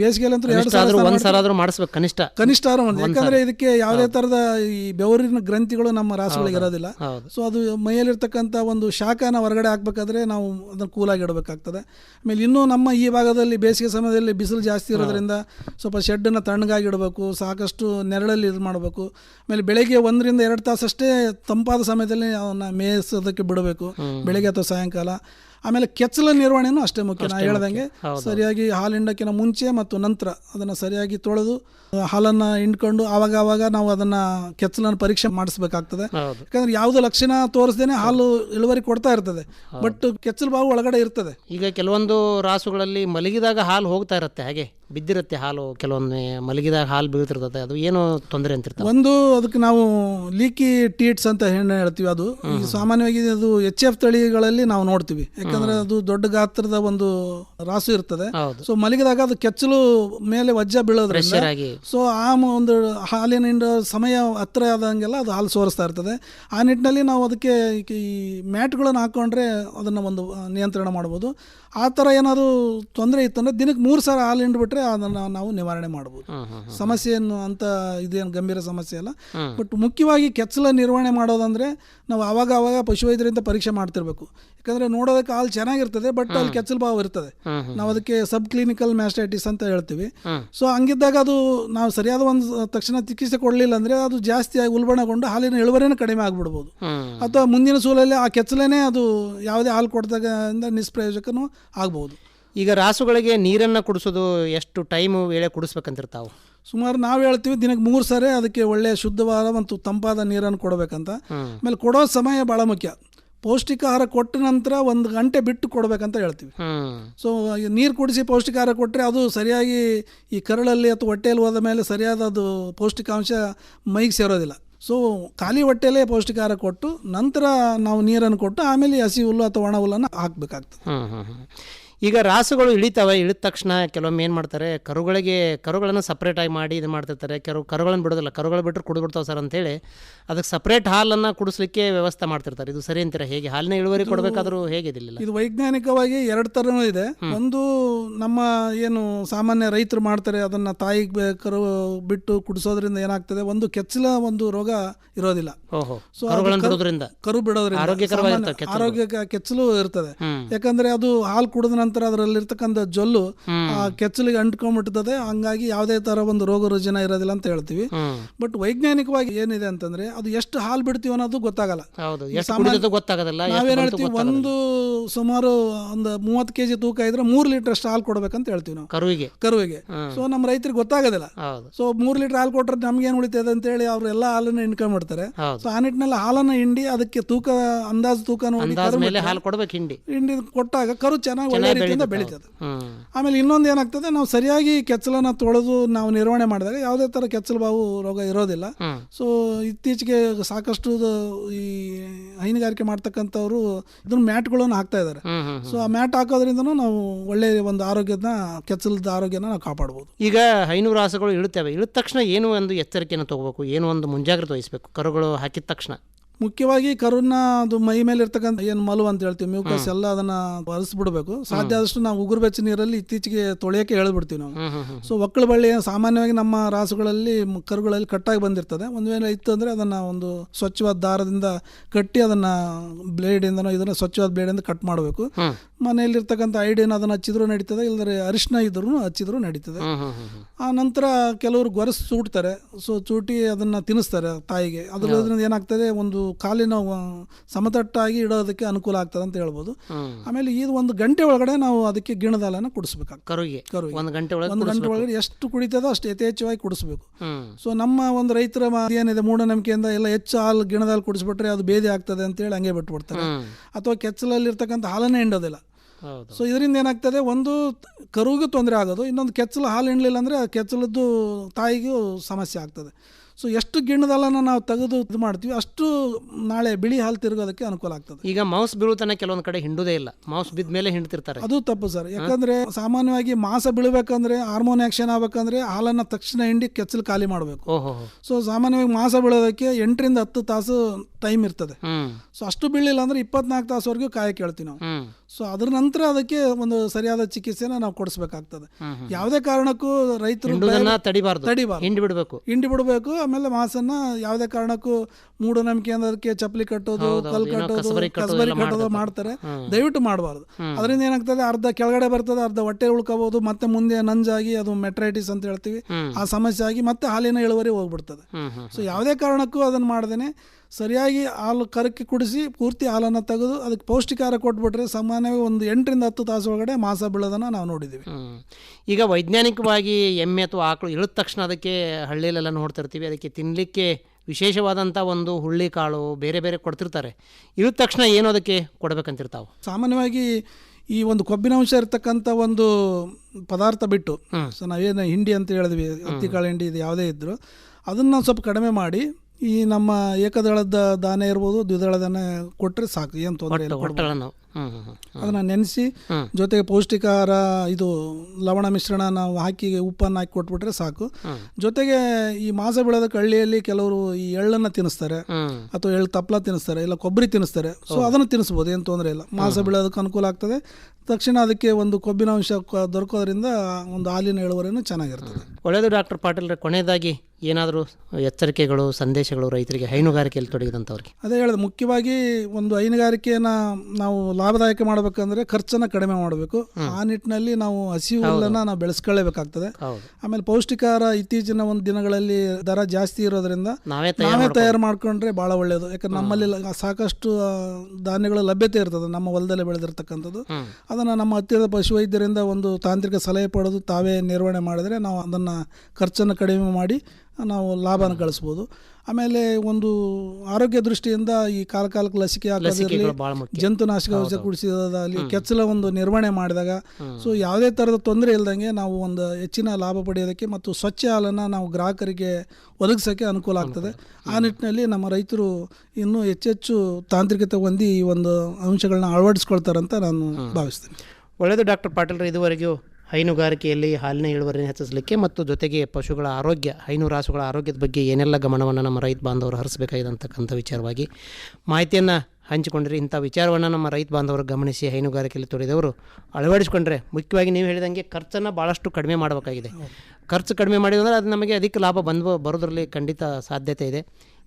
ಬೇಸಿಗೆಯಲ್ಲಿ ಅಂತ ಎರಡು ಸಾರಿ ಮಾಡಿಸ್ಬೇಕು ಕನಿಷ್ಠ. ಕನಿಷ್ಠ ಆರು ಒಂದು ಯಾಕಂದ್ರೆ ಇದಕ್ಕೆ ಯಾವುದೇ ಥರದ ಈ ಬೆವರಿನ ಗ್ರಂಥಿಗಳು ನಮ್ಮ ರಾಸುಗಳಿಗೆ ಇರೋದಿಲ್ಲ. ಸೊ ಅದು ಮೈಯಲ್ಲಿರ್ತಕ್ಕಂಥ ಒಂದು ಶಾಖನ ಹೊರಗಡೆ ಹಾಕ್ಬೇಕಾದ್ರೆ ನಾವು ಅದನ್ನು ಕೂಲಾಗಿ ಇಡಬೇಕಾಗ್ತದೆ. ಆಮೇಲೆ ಇನ್ನೂ ನಮ್ಮ ಈ ಭಾಗದಲ್ಲಿ ಬೇಸಿಗೆ ಸಮಯದಲ್ಲಿ ಬಿಸಿಲು ಜಾಸ್ತಿ ಇರೋದ್ರಿಂದ ಸ್ವಲ್ಪ ಶೆಡ್ಡನ್ನು ತಣ್ಣಗಾಗಿ ಇಡಬೇಕು ಸಾಕಷ್ಟು ನೆರಳಲ್ಲಿ ಇದು ಮಾಡಬೇಕು. ಆಮೇಲೆ ಬೆಳಗ್ಗೆ ಒಂದರಿಂದ ಎರಡು ತಾಸಷ್ಟೇ ತಂಪಾದ ಸಮಯದಲ್ಲಿ ಅವನ್ನ ಮೇಯಿಸೋದಕ್ಕೆ ಬಿಡಬೇಕು ಬೆಳಗ್ಗೆ ಅಥವಾ ಸಾಯಂಕಾಲ. ಆಮೇಲೆ ಕೆಚ್ಚಲ ನಿರ್ವಹಣೆನೂ ಅಷ್ಟೇ ಮುಖ್ಯ. ನಾ ಹೇಳ್ದಂಗೆ ಸರಿಯಾಗಿ ಹಾಲು ಹಿಂಡಕ್ಕಿಂತ ಮುಂಚೆ ಮತ್ತು ನಂತರ ಅದನ್ನು ಸರಿಯಾಗಿ ತೊಳೆದು ಹಾಲನ್ನು ಹಿಂಡ್ಕೊಂಡು ಆವಾಗ ಆವಾಗ ನಾವು ಅದನ್ನು ಕೆಚ್ಚಲನ್ನು ಪರೀಕ್ಷೆ ಮಾಡಿಸ್ಬೇಕಾಗ್ತದೆ. ಯಾಕಂದ್ರೆ ಯಾವುದೇ ಲಕ್ಷಣ ತೋರಿಸ್ದೇನೆ ಹಾಲು ಇಳುವರಿ ಕೊಡ್ತಾ ಇರ್ತದೆ. ಬಟ್ ಕೆಚ್ಚಲು ಬಾವು ಒಳಗಡೆ ಇರ್ತದೆ. ಈಗ ಕೆಲವೊಂದು ರಾಸುಗಳಲ್ಲಿ ಮಲಗಿದಾಗ ಹಾಲು ಹೋಗ್ತಾ ಇರುತ್ತೆ ಹಾಗೆ ಬಿದ್ದಿರುತ್ತೆ ಹಾಲು ಕೆಲವೊಮ್ಮೆ ಮಲಗಿದಾಗ ಹಾಲು ಬೀಳ್ತಿರ್ತದೆ. ಅದು ಏನು ತೊಂದರೆ ಅಂತಿರ್ತಾವೆ ಒಂದು ಅದಕ್ಕೆ ನಾವು ಲೀಕಿ ಟೀಟ್ಸ್ ಅಂತ ಏನು ಹೇಳ್ತೀವಿ ಅದು. ಸಾಮಾನ್ಯವಾಗಿ ಅದು ಎಚ್ ಎಫ್ ತಳಿಗಳಲ್ಲಿ ನಾವು ನೋಡ್ತೀವಿ. ಯಾಕಂದ್ರೆ ಅದು ದೊಡ್ಡ ಗಾತ್ರದ ಒಂದು ರಾಸು ಇರ್ತದೆ. ಸೊ ಮಲಗಿದಾಗ ಅದು ಕೆಚ್ಚಲು ಮೇಲೆ ವಜ್ಜ ಬೀಳೋದ್ರಿಂದ ಆಗಿ ಸೊ ಆ ಒಂದು ಹಾಲಿನ ಸಮಯ ಹತ್ತಿರ ಆದಂಗೆಲ್ಲ ಅದು ಹಾಲು ಸೋರಿಸ್ತಾ ಇರ್ತದೆ. ಆ ನಿಟ್ಟಿನಲ್ಲಿ ನಾವು ಅದಕ್ಕೆ ಈ ಮ್ಯಾಟ್ಗಳನ್ನು ಹಾಕ್ಕೊಂಡ್ರೆ ಅದನ್ನು ಒಂದು ನಿಯಂತ್ರಣ ಮಾಡ್ಬೋದು. ಆ ಥರ ಏನಾದರೂ ತೊಂದರೆ ಇತ್ತಂದರೆ ದಿನಕ್ಕೆ ಮೂರು ಸಾವಿರ ಹಾಲು ಹಿಂಡ್ಬಿಟ್ರೆ ಅದನ್ನು ನಾವು ನಿವಾರಣೆ ಮಾಡ್ಬೋದು. ಸಮಸ್ಯೆಯನ್ನು ಅಂತ ಇದೇನು ಗಂಭೀರ ಸಮಸ್ಯೆ ಅಲ್ಲ. ಬಟ್ ಮುಖ್ಯವಾಗಿ ಕೆಚ್ಚಲ ನಿರ್ವಹಣೆ ಮಾಡೋದಂದರೆ ನಾವು ಆವಾಗ ಆವಾಗ ಪಶುವೈದ್ಯರಿಂದ ಪರೀಕ್ಷೆ ಮಾಡ್ತಿರ್ಬೇಕು. ಯಾಕಂದರೆ ನೋಡೋದಕ್ಕೆ ಹಾಲು ಚೆನ್ನಾಗಿರ್ತದೆ ಬಟ್ ಅಲ್ಲಿ ಕೆಚ್ಚಲ ಭಾವ ಇರ್ತದೆ. ನಾವು ಅದಕ್ಕೆ ಸಬ್ ಕ್ಲಿನಿಕಲ್ ಮ್ಯಾಸ್ಟೈಟಿಸ್ ಅಂತ ಹೇಳ್ತೀವಿ. ಸೊ ಹಂಗಿದ್ದಾಗ ಅದು ನಾವು ಸರಿಯಾದ ಒಂದು ತಕ್ಷಣ ಚಿಕಿತ್ಸೆ ಕೊಡಲಿಲ್ಲ ಅಂದರೆ ಅದು ಜಾಸ್ತಿ ಆಗಿ ಉಲ್ಬಣಗೊಂಡು ಹಾಲಿನ ಇಳುವರಿನ ಕಡಿಮೆ ಆಗಿಬಿಡ್ಬೋದು. ಅಥವಾ ಮುಂದಿನ ಸೂಲಲ್ಲಿ ಆ ಕೆಚ್ಚಲೇನೆ ಅದು ಯಾವುದೇ ಹಾಲು ಕೊಡ್ದಾಗ ನಿಷ್ಪ್ರಯೋಜಕನೂ ಆಗ್ಬೋದು. ಈಗ ರಾಸುಗಳಿಗೆ ನೀರನ್ನು ಕುಡಿಸೋದು ಎಷ್ಟು ಟೈಮು ವೇಳೆ ಕುಡಿಸ್ಬೇಕಂತಿರ್ತಾವೆ? ಸುಮಾರು ನಾವು ಹೇಳ್ತೀವಿ ದಿನಕ್ಕೆ ಮೂರು ಸಾರಿ ಅದಕ್ಕೆ ಒಳ್ಳೆಯ ಶುದ್ಧವಾದ ಮತ್ತು ತಂಪಾದ ನೀರನ್ನು ಕೊಡಬೇಕಂತ. ಆಮೇಲೆ ಕೊಡೋ ಸಮಯ ಭಾಳ ಮುಖ್ಯ. ಪೌಷ್ಟಿಕ ಆಹಾರ ಕೊಟ್ಟ ನಂತರ ಒಂದು ಗಂಟೆ ಬಿಟ್ಟು ಕೊಡಬೇಕಂತ ಹೇಳ್ತೀವಿ. ಸೊ ನೀರು ಕುಡಿಸಿ ಪೌಷ್ಟಿಕ ಆಹಾರ ಕೊಟ್ಟರೆ ಅದು ಸರಿಯಾಗಿ ಈ ಕರಳಲ್ಲಿ ಅಥವಾ ಹೊಟ್ಟೆಯಲ್ಲಿ ಹೋದ ಮೇಲೆ ಸರಿಯಾದ ಅದು ಪೌಷ್ಟಿಕಾಂಶ ಮೈಗೆ ಸೇರೋದಿಲ್ಲ. ಸೊ ಖಾಲಿ ಹೊಟ್ಟೆಯಲ್ಲೇ ಪೌಷ್ಟಿಕಾರ ಕೊಟ್ಟು ನಂತರ ನಾವು ನೀರನ್ನು ಕೊಟ್ಟು ಆಮೇಲೆ ಹಸಿ ಹುಲ್ಲು ಅಥವಾ ಒಣ ಹುಲ್ಲನ್ನು ಹಾಕಬೇಕಾಗ್ತದೆ. ಈಗ ರಾಸುಗಳು ಇಳಿತಾವೆ ಇಳಿದ ತಕ್ಷಣ ಕೆಲವೊಮ್ಮೆ ಏನು ಮಾಡ್ತಾರೆ ಕರುಗಳಿಗೆ ಕರುಗಳನ್ನು ಸಪ್ರೇಟಾಗಿ ಮಾಡಿ ಇದು ಮಾಡ್ತಿರ್ತಾರೆ. ಕೆಲವು ಕರುಗಳನ್ನು ಬಿಡೋದಿಲ್ಲ ಕರುಗಳು ಬಿಟ್ಟರೆ ಕುಡಿದ್ಬಿಡ್ತಾವೆ ಸರ್ ಅಂತೇಳಿ ಅದಕ್ಕೆ ಸಪ್ರೇಟ್ ಹಾಲನ್ನು ಕುಡಿಸ್ಲಿಕ್ಕೆ ವ್ಯವಸ್ಥೆ ಮಾಡ್ತಿರ್ತಾರೆ. ಇದು ಸರಿ ಅಂತೀರಾ ಹೇಗೆ? ಹಾಲಿನ ಇಳುವರಿ ಕೊಡಬೇಕಾದ್ರೂ ಹೇಗಿದಿಲ್ಲ ಇದು ವೈಜ್ಞಾನಿಕವಾಗಿ ಎರಡು ಥರನೂ ಇದೆ. ಒಂದು ನಮ್ಮ ಏನು ಸಾಮಾನ್ಯ ರೈತರು ಮಾಡ್ತಾರೆ ಅದನ್ನು ತಾಯಿಗೆ ಕರು ಬಿಟ್ಟು ಕುಡಿಸೋದ್ರಿಂದ ಏನಾಗ್ತದೆ ಒಂದು ಕೆಚ್ಚಲ ಒಂದು ರೋಗ ಇರೋದಿಲ್ಲ. ಓಹೋ ಸೊ ಕರು- ಬಿಡೋದ್ರಿಂದ? ಆರೋಗ್ಯ ಕೆಚ್ಚಲು ಇರ್ತದೆ. ಯಾಕಂದ್ರೆ ಅದು ಹಾಲು ಕುಡಿದ ನಂತರ ಅದರಲ್ಲಿರ್ತಕ್ಕಂಥ ಜೊಲ್ಲು ಆ ಕೆಚ್ಚಲಿಗೆ ಅಂಟ್ಕೊಂಡ್ಬಿಡ್ತದೆ ಹಂಗಾಗಿ ಯಾವುದೇ ತರ ಒಂದು ರೋಗ ರುಜಿನ ಇರೋದಿಲ್ಲ ಅಂತ ಹೇಳ್ತೀವಿ. ಬಟ್ ವೈಜ್ಞಾನಿಕವಾಗಿ ಏನಿದೆ ಅಂತಂದ್ರೆ ಅದು ಎಷ್ಟು ಹಾಲು ಬಿಡ್ತೀವಿ ಅನ್ನೋದು ಗೊತ್ತಾಗಲ್ಲ. ನಾವೇನ್ ಹೇಳ್ತೀವಿ ಒಂದು ಸುಮಾರು ಒಂದು ಮೂವತ್ತು ಕೆಜಿ ತೂಕ ಇದ್ರೆ ಮೂರ್ ಲೀಟರ್ ಅಷ್ಟು ಹಾಲು ಕೊಡ್ಬೇಕಂತ ಹೇಳ್ತೀವಿ ನಾವು. ಕರುವಿಗೆ. ಕರುವಿಗೆ. ಸೊ ನಮ್ಮ ರೈತರಿಗೆ ಗೊತ್ತಾಗೋದಿಲ್ಲ. ಸೊ ಮೂರು ಲೀಟರ್ ಹಾಲು ಕೊಟ್ರೆ ನಮ್ಗೆ ಏನು ಉಳಿತದೆ ಅಂತೇಳಿ ಅವ್ರು ಎಲ್ಲಾ ಹಾಲನ್ನ ಇನ್ಕಮ್ ಮಾಡ್ತಾರೆ ಸೊ ಆ ನಿಟ್ಟಿನಲ್ಲಿ ಹಾಲನ್ನ ಹಿಂಡಿ ಅದಕ್ಕೆ ತೂಕ ಅಂದಾಜು ತೂಕ ನೋಡಿ ಹಾಲು ಕೊಡ್ಬೇಕು ಹಿಂಡಿ. ಹಿಂಡಿ ಕೊಟ್ಟಾಗ ಕರು ಚೆನ್ನಾಗಿ ಒಳ್ಳೆ ಚೆನ್ನಾಗಿ ರೀತಿಯಿಂದ ಬೆಳೀತದೆ ಆಮೇಲೆ ಇನ್ನೊಂದು ಏನಾಗ್ತದೆ ನಾವು ಸರಿಯಾಗಿ ಕೆಚ್ಚಲನ್ನ ತೊಳೆದು ನಾವು ನಿರ್ವಹಣೆ ಮಾಡಿದಾಗ ಯಾವುದೇ ಥರ ಕೆಚ್ಚಲು ಬಾವು ರೋಗ ಇರೋದಿಲ್ಲ. ಸೊ ಇತ್ತೀಚೆಗೆ ಸಾಕಷ್ಟು ಈ ಹೈನುಗಾರಿಕೆ ಮಾಡ್ತಕ್ಕಂಥವ್ರು ಇದನ್ನ ಮ್ಯಾಟ್ಗಳನ್ನು ಹಾಕ್ತಾ ಇದ್ದಾರೆ. ಸೊ ಆ ಮ್ಯಾಟ್ ಹಾಕೋದ್ರಿಂದನೂ ನಾವು ಒಳ್ಳೆಯ ಒಂದು ಆರೋಗ್ಯದ ಕೆಚ್ಚಲದ ಆರೋಗ್ಯನ ನಾವು ಕಾಪಾಡ್ಬೋದು. ಈಗ ಹೈನೂರು ರಾಸಗಳು ಇಳುತ್ತವೆ. ಇಳಿದ ತಕ್ಷಣ ಏನು ಒಂದು ಎಚ್ಚರಿಕೆಯನ್ನು ತಗೋಬೇಕು? ಏನು ಒಂದು ಮುಂಜಾಗ್ರತೆ ವಹಿಸಬೇಕು? ಕರುಗಳು ಹಾಕಿದ ತಕ್ಷಣ. ಮುಖ್ಯವಾಗಿ ಕರುನ ಅದು ಮೈ ಮೇಲೆ ಇರ್ತಕ್ಕಂಥ ಏನು ಮಲು ಅಂತ ಹೇಳ್ತೀವಿ ಮ್ಯೂಕಸ್ ಎಲ್ಲ ಅದನ್ನ ಹರಿಸ್ಬಿಡ್ಬೇಕು ಸಾಧ್ಯ ಆದಷ್ಟು ನಾವು ಉಗುರು ಬೆಚ್ಚ ನೀರಲ್ಲಿ ಇತ್ತೀಚೆಗೆ ತೊಳೆಯೋಕೆ ಹೇಳ್ಬಿಡ್ತೀವಿ ನಾವು. ಸೊ ಒಕ್ಕಳ ಬಳ್ಳಿ ಸಾಮಾನ್ಯವಾಗಿ ನಮ್ಮ ರಾಸುಗಳಲ್ಲಿ ಕರುಗಳಲ್ಲಿ ಕಟ್ಟಾಗಿ ಬಂದಿರ್ತದೆ. ಒಂದು ವೇಳೆ ಇತ್ತು ಅಂದ್ರೆ ಅದನ್ನ ಒಂದು ಸ್ವಚ್ಛವಾದ ದಾರದಿಂದ ಕಟ್ಟಿ ಅದನ್ನ ಬ್ಲೇಡ್ ಬ್ಲೇಡಿಂದನೋ ಇದನ್ನ ಸ್ವಚ್ಛವಾದ ಇಂದ ಕಟ್ ಮಾಡಬೇಕು. ಮನೆಯಲ್ಲಿರ್ತಕ್ಕಂಥ ಐಡಿಯನ್ನು ಅದನ್ನು ಹಚ್ಚಿದ್ರು ನಡೀತದೆ ಇಲ್ಲದ್ರೆ ಅರಿಶಿನ ಇದ್ರೂ ಹಚ್ಚಿದ್ರು ನಡೀತದೆ. ಆ ನಂತರ ಕೆಲವರು ಗೊರಸು ಚೂಡ್ತಾರೆ ಸೊ ಚೂಟಿ ಅದನ್ನು ತಿನ್ನಿಸ್ತಾರೆ ತಾಯಿಗೆ. ಅದರಿಂದ ಏನಾಗ್ತದೆ ಒಂದು ಕಾಲಿನ ಸಮತಟ್ಟಾಗಿ ಇಡೋದಕ್ಕೆ ಅನುಕೂಲ ಆಗ್ತದೆ ಅಂತ ಹೇಳ್ಬೋದು. ಆಮೇಲೆ ಇದು ಒಂದು ಗಂಟೆ ಒಳಗಡೆ ನಾವು ಅದಕ್ಕೆ ಗಿಣದಲನ ಕುಡಿಸ್ಬೇಕಾಗ್ತದೆ. ಕರುಗೆ. ಕರುಗೆ. ಒಂದು ಗಂಟೆ ಒಳಗೆ ಒಂದು ಗಂಟೆ ಒಳಗಡೆ ಎಷ್ಟು ಕುಡಿತದೋ ಅಷ್ಟು ಯಥೇಚ್ಛವಾಗಿ ಕುಡಿಸ್ಬೇಕು. ಸೊ ನಮ್ಮ ಒಂದು ರೈತರ ಏನಿದೆ ಮೂಢನಂಬಿಕೆಯಿಂದ ಎಲ್ಲ ಹೆಚ್ಚು ಹಾಲು ಗಿಣದಲ್ಲಿ ಕುಡಿಸ್ಬಿಟ್ರೆ ಅದು ಬೇದಿ ಆಗ್ತದೆ ಅಂತೇಳಿ ಹಂಗೆ ಬಿಟ್ಬಿಡ್ತಾರೆ. ಅಥವಾ ಅಥವಾ ಕೆಚ್ಚಲಲ್ಲಿರ್ತಕ್ಕಂಥ ಹಾಲನ್ನೇ ಹಿಂಡೋದಿಲ್ಲ. ಸೊ ಇದರಿಂದ ಏನಾಗ್ತದೆ ಒಂದು ಕರುವಿಗೂ ತೊಂದರೆ ಆಗೋದು ಇನ್ನೊಂದು ಕೆಚ್ಚಲು ಹಾಲು ಹಿಂಡಲಿಲ್ಲ ಅಂದರೆ ಆ ಕೆಚ್ಚಲದ್ದು ತಾಯಿಗೂ ಸಮಸ್ಯೆ ಆಗ್ತದೆ. ಸೊ ಎಷ್ಟು ಗಿಣ್ಣದಲ್ಲನ ನಾವು ತೆಗೆದು ಇದು ಮಾಡ್ತೀವಿ ಅಷ್ಟು ನಾಳೆ ಬಿಳಿ ಹಾಲು ತಿರುಗೋದಕ್ಕೆ ಅನುಕೂಲ ಆಗ್ತದೆ. ಈಗ ಮೌಸ್ ಬೀಳುತ್ತಾನೆ ಕೆಲವೊಂದು ಕಡೆ ಹಿಂಡುದೇ ಇಲ್ಲ. ಮೌಸ್ ಬಿದ್ದ ಮೇಲೆ ಹಿಂಡ್ತಿರ್ತಾರೆ. ಅದು ತಪ್ಪು ಸರ್. ಯಾಕಂದ್ರೆ ಸಾಮಾನ್ಯವಾಗಿ ಮಾಸ ಬೀಳಬೇಕಂದ್ರೆ ಹಾರ್ಮೋನ್ ಆಕ್ಷನ್ ಆಗ್ಬೇಕಂದ್ರೆ ಹಾಲನ್ನ ತಕ್ಷಣ ಹಿಂಡಿ ಕೆಚ್ಚಲು ಖಾಲಿ ಮಾಡಬೇಕು. ಸೊ ಸಾಮಾನ್ಯವಾಗಿ ಮಾಸ ಬೀಳೋದಕ್ಕೆ ಎಂಟರಿಂದ ಹತ್ತು ತಾಸು ಟೈಮ್ ಇರ್ತದೆ. ಸೊ ಅಷ್ಟು ಬೀಳಿಲ್ಲ ಅಂದ್ರೆ ಇಪ್ಪತ್ನಾಲ್ಕು ತಾಸುವರೆಗೂ ಕಾಯಕ್ಕೆ ಹೇಳ್ತೀವಿ ನಾವು. ಸೊ ಅದ್ರ ನಂತರ ಅದಕ್ಕೆ ಒಂದು ಸರಿಯಾದ ಚಿಕಿತ್ಸೆನ ನಾವು ಕೊಡಿಸ್ಬೇಕಾಗ್ತದೆ. ಯಾವುದೇ ಕಾರಣಕ್ಕೂ ರೈತರು ತಡಿಬಾರ್ದು. ಹಿಂಡಿ ಬಿಡಬೇಕು ಹಿಂಡಿ ಬಿಡಬೇಕು ಆಮೇಲೆ ಮಾಸನ್ನ ಯಾವುದೇ ಕಾರಣಕ್ಕೂ ಮೂಢನಂಬಿಕೆ ಅದಕ್ಕೆ ಚಪ್ಪಲಿ ಕಟ್ಟೋದು ಕಲ್ ಕಟ್ಟೋದು ಕಸಬರಿ ಕಟ್ಟೋದು ಮಾಡ್ತಾರೆ. ದಯವಿಟ್ಟು ಮಾಡಬಾರ್ದು. ಅದರಿಂದ ಏನಾಗ್ತದೆ ಅರ್ಧ ಕೆಳಗಡೆ ಬರ್ತದೆ ಅರ್ಧ ಹೊಟ್ಟೆ ಉಳ್ಕೋಬಹುದು ಮತ್ತೆ ಮುಂದೆ ನಂಜಾಗಿ ಅದು ಮೆಟ್ರೈಟಿಸ್ ಅಂತ ಹೇಳ್ತೀವಿ. ಆ ಸಮಸ್ಯೆ ಆಗಿ ಮತ್ತೆ ಹಾಲಿನ ಇಳುವರಿ ಹೋಗ್ಬಿಡ್ತದೆ. ಸೊ ಯಾವುದೇ ಕಾರಣಕ್ಕೂ ಅದನ್ನ ಮಾಡ್ದೇನೆ. ಸರಿಯಾಗಿ ಹಾಲು ಕರಕ್ಕೆ ಕುಡಿಸಿ ಪೂರ್ತಿ ಹಾಲನ್ನು ತೆಗೆದು ಅದಕ್ಕೆ ಪೌಷ್ಟಿಕಾರ ಕೊಟ್ಬಿಟ್ರೆ ಸಾಮಾನ್ಯವಾಗಿ ಒಂದು ಎಂಟರಿಂದ ಹತ್ತು ತಾಸು ಒಳಗಡೆ ಮಾಸ ಬೀಳೋದನ್ನು ನಾವು ನೋಡಿದ್ದೀವಿ. ಈಗ ವೈಜ್ಞಾನಿಕವಾಗಿ ಎಮ್ಮೆ ಅಥವಾ ಆಕಳು ಇಳಿದ ತಕ್ಷಣ ಅದಕ್ಕೆ ಹಳ್ಳಿಯಲ್ಲೆಲ್ಲ ನೋಡ್ತಿರ್ತೀವಿ. ಅದಕ್ಕೆ ತಿನ್ನಲಿಕ್ಕೆ ವಿಶೇಷವಾದಂಥ ಒಂದು ಹುಳ್ಳಿ ಕಾಳು ಬೇರೆ ಬೇರೆ ಕೊಡ್ತಿರ್ತಾರೆ. ಇಳಿದ ತಕ್ಷಣ ಏನು ಅದಕ್ಕೆ ಕೊಡಬೇಕಂತಿರ್ತಾವೆ? ಸಾಮಾನ್ಯವಾಗಿ ಈ ಒಂದು ಕೊಬ್ಬಿನಾಂಶ ಇರತಕ್ಕಂಥ ಒಂದು ಪದಾರ್ಥ ಬಿಟ್ಟು. ಸೊ ನಾವೇನು ಹಿಂಡಿ ಅಂತ ಹೇಳಿದ್ವಿ ಹತ್ತಿಕಾಳು ಹಿಂಡಿ ಇದು ಯಾವುದೇ ಇದ್ದರೂ ಅದನ್ನು ಸ್ವಲ್ಪ ಕಡಿಮೆ ಮಾಡಿ ಈ ನಮ್ಮ ಏಕದಳದ ದಾನ ಇರ್ಬೋದು ದ್ವಿದಳ ದಾನ ಕೊಟ್ಟರೆ ಸಾಕು ಏನು ತೊಂದರೆ ಇಲ್ಲ ಹೊಟ್ಟೆಗಳನ್ನು ಹ್ಮ್ ಹ್ಮ್ ಹ್ಮ್ ಅದನ್ನು ನೆನೆಸಿ. ಜೊತೆಗೆ ಪೌಷ್ಟಿಕಾಹಾರ ಇದು ಲವಣ ಮಿಶ್ರಣ ನಾವು ಹಾಕಿ ಉಪ್ಪನ್ನು ಹಾಕಿ ಕೊಟ್ಬಿಟ್ರೆ ಸಾಕು. ಜೊತೆಗೆ ಈ ಮಾಸ ಬೆಳೆದ ಕಳ್ಳಿಯಲ್ಲಿ ಕೆಲವರು ಈ ಎಳ್ಳನ್ನು ತಿನ್ನಿಸ್ತಾರೆ. ಹ್ಮ್. ಅಥವಾ ಎಳ್ಳು ತಪ್ಪಲ ತಿನ್ನಿಸ್ತಾರೆ ಇಲ್ಲ ಕೊಬ್ಬರಿ ತಿನ್ನಿಸ್ತಾರೆ. ಸೊ ಅದನ್ನು ತಿನ್ನಿಸ್ಬೋದು ಏನು ತೊಂದರೆ ಇಲ್ಲ. ಮಾಸ ಬೆಳೆಯೋದಕ್ಕೆ ಅನುಕೂಲ ಆಗ್ತದೆ. ತಕ್ಷಣ ಅದಕ್ಕೆ ಒಂದು ಕೊಬ್ಬಿನ ಅಂಶ ಕ- ದೊರಕೋದ್ರಿಂದ ಒಂದು ಹಾಲಿನ ಇಳುವರಿನೂ ಚೆನ್ನಾಗಿರ್ತದೆ. ಒಳ್ಳೆಯದು ಡಾಕ್ಟರ್ ಪಾಟೀಲ್ರೆ ಕೊನೆಯದಾಗಿ ಏನಾದರೂ ಎಚ್ಚರಿಕೆಗಳು ಸಂದೇಶಗಳು ರೈತರಿಗೆ ಹೈನುಗಾರಿಕೆಯಲ್ಲಿ ತೊಡಗಿದಂಥವ್ರಿಗೆ? ಅದೇ ಹೇಳಿದೆ ಮುಖ್ಯವಾಗಿ ಒಂದು ಹೈನುಗಾರಿಕೆಯನ್ನು ನಾವು ಲಾಭದಾಯಕ ಮಾಡಬೇಕಂದ್ರೆ ಖರ್ಚನ್ನು ಕಡಿಮೆ ಮಾಡಬೇಕು. ಆ ನಿಟ್ಟಿನಲ್ಲಿ ನಾವು ಹಸಿ ಹುಲ್ಲನ್ನು ನಾವು ಬೆಳೆಸ್ಕೊಳ್ಳೇಬೇಕಾಗ್ತದೆ. ಆಮೇಲೆ ಪೌಷ್ಟಿಕಾರ ಇತ್ತೀಚಿನ ಒಂದು ದಿನಗಳಲ್ಲಿ ದರ ಜಾಸ್ತಿ ಇರೋದ್ರಿಂದ ನಾವೇ ತಯಾರು ಮಾಡಿಕೊಂಡ್ರೆ ಭಾಳ ಒಳ್ಳೆಯದು ಯಾಕಂದ್ರೆ ನಮ್ಮಲ್ಲಿ ಸಾಕಷ್ಟು ಧಾನ್ಯಗಳ ಲಭ್ಯತೆ ಇರ್ತದೆ ನಮ್ಮ ಹೊಲದಲ್ಲಿ ಬೆಳೆದಿರ್ತಕ್ಕಂಥದ್ದು. ಅದನ್ನು ನಮ್ಮ ಹತ್ತಿರದ ಪಶುವೈದ್ಯರಿಂದ ಒಂದು ತಾಂತ್ರಿಕ ಸಲಹೆ ಪಡೆದು ತಾವೇ ನಿರ್ವಹಣೆ ಮಾಡಿದರೆ ನಾವು ಅದನ್ನು ಖರ್ಚನ್ನು ಕಡಿಮೆ ಮಾಡಿ ನಾವು ಲಾಭನ ಗಳಿಸ್ಬೋದು. ಆಮೇಲೆ ಒಂದು ಆರೋಗ್ಯ ದೃಷ್ಟಿಯಿಂದ ಈ ಕಾಲ ಕಾಲಕ್ಕೆ ಲಸಿಕೆ ಹಾಕೋದಿರಲಿ ಜಂತುನಾಶಕ ಔಷಧ ಕುಡಿಸಿದಲ್ಲಿ ಕೆಚ್ಚಲ ಒಂದು ನಿರ್ವಹಣೆ ಮಾಡಿದಾಗ ಸೊ ಯಾವುದೇ ಥರದ ತೊಂದರೆ ಇಲ್ದಂಗೆ ನಾವು ಒಂದು ಹೆಚ್ಚಿನ ಲಾಭ ಪಡೆಯೋದಕ್ಕೆ ಮತ್ತು ಸ್ವಚ್ಛ ಹಾಲನ್ನು ನಾವು ಗ್ರಾಹಕರಿಗೆ ಒದಗಿಸೋಕ್ಕೆ ಅನುಕೂಲ ಆಗ್ತದೆ. ಆ ನಿಟ್ಟಿನಲ್ಲಿ ನಮ್ಮ ರೈತರು ಇನ್ನೂ ಹೆಚ್ಚೆಚ್ಚು ತಾಂತ್ರಿಕತೆ ಹೊಂದಿ ಈ ಒಂದು ಅಂಶಗಳನ್ನ ಅಳವಡಿಸ್ಕೊಳ್ತಾರಂತ ನಾನು ಭಾವಿಸ್ತೀನಿ. ಒಳ್ಳೆಯದು ಡಾಕ್ಟರ್ ಪಾಟೀಲ್ರ ಇದುವರೆಗೂ ಹೈನುಗಾರಿಕೆಯಲ್ಲಿ ಹಾಲಿನ ಇಳುವರಿನ ಹೆಚ್ಚಿಸಲಿಕ್ಕೆ ಮತ್ತು ಜೊತೆಗೆ ಪಶುಗಳ ಆರೋಗ್ಯ ಹೈನು ರಾಸುಗಳ ಆರೋಗ್ಯದ ಬಗ್ಗೆ ಏನೆಲ್ಲ ಗಮನವನ್ನು ನಮ್ಮ ರೈತ ಬಾಂಧವರು ಹರಿಸಬೇಕಾಗಿದೆ ಅಂತಕ್ಕಂಥ ವಿಚಾರವಾಗಿ ಮಾಹಿತಿಯನ್ನು ಹಂಚಿಕೊಂಡ್ರೆ. ಇಂಥ ವಿಚಾರವನ್ನು ನಮ್ಮ ರೈತ ಬಾಂಧವರು ಗಮನಿಸಿ ಹೈನುಗಾರಿಕೆಯಲ್ಲಿ ತೊಡೆದವರು ಅಳವಡಿಸ್ಕೊಂಡ್ರೆ ಮುಖ್ಯವಾಗಿ ನೀವು ಹೇಳಿದಂಗೆ ಖರ್ಚನ್ನು ಭಾಳಷ್ಟು ಕಡಿಮೆ ಮಾಡಬೇಕಾಗಿದೆ. ಖರ್ಚು ಕಡಿಮೆ ಮಾಡಿದಂದ್ರೆ ಅದು ನಮಗೆ ಅಧಿಕ ಲಾಭ ಬಂದು ಬರೋದ್ರಲ್ಲಿ ಖಂಡಿತ ಸಾಧ್ಯತೆ ಇದೆ.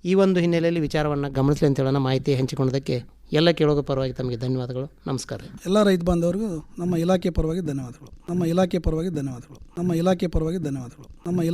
ಈ ಒಂದು ಹಿನ್ನೆಲೆಯಲ್ಲಿ ವಿಚಾರವನ್ನು ಗಮನಿಸಲಿ ಅಂತ ಹೇಳೋಣ. ಮಾಹಿತಿ ಹಂಚಿಕೊಂಡದಕ್ಕೆ ಎಲ್ಲ ಕೇಳೋದು ಪರವಾಗಿ ತಮಗೆ ಧನ್ಯವಾದಗಳು. ನಮಸ್ಕಾರ. ಎಲ್ಲ ರೈತ ಬಾಂಧವರಿಗೂ ನಮ್ಮ ಇಲಾಖೆ ಪರವಾಗಿ ಧನ್ಯವಾದಗಳು. ನಮ್ಮ ಇಲಾಖೆ ಪರವಾಗಿ ಧನ್ಯವಾದಗಳು. ನಮ್ಮ ಇಲಾಖೆ ಪರವಾಗಿ ಧನ್ಯವಾದಗಳು. ನಮ್ಮ ಇಲಾಖೆ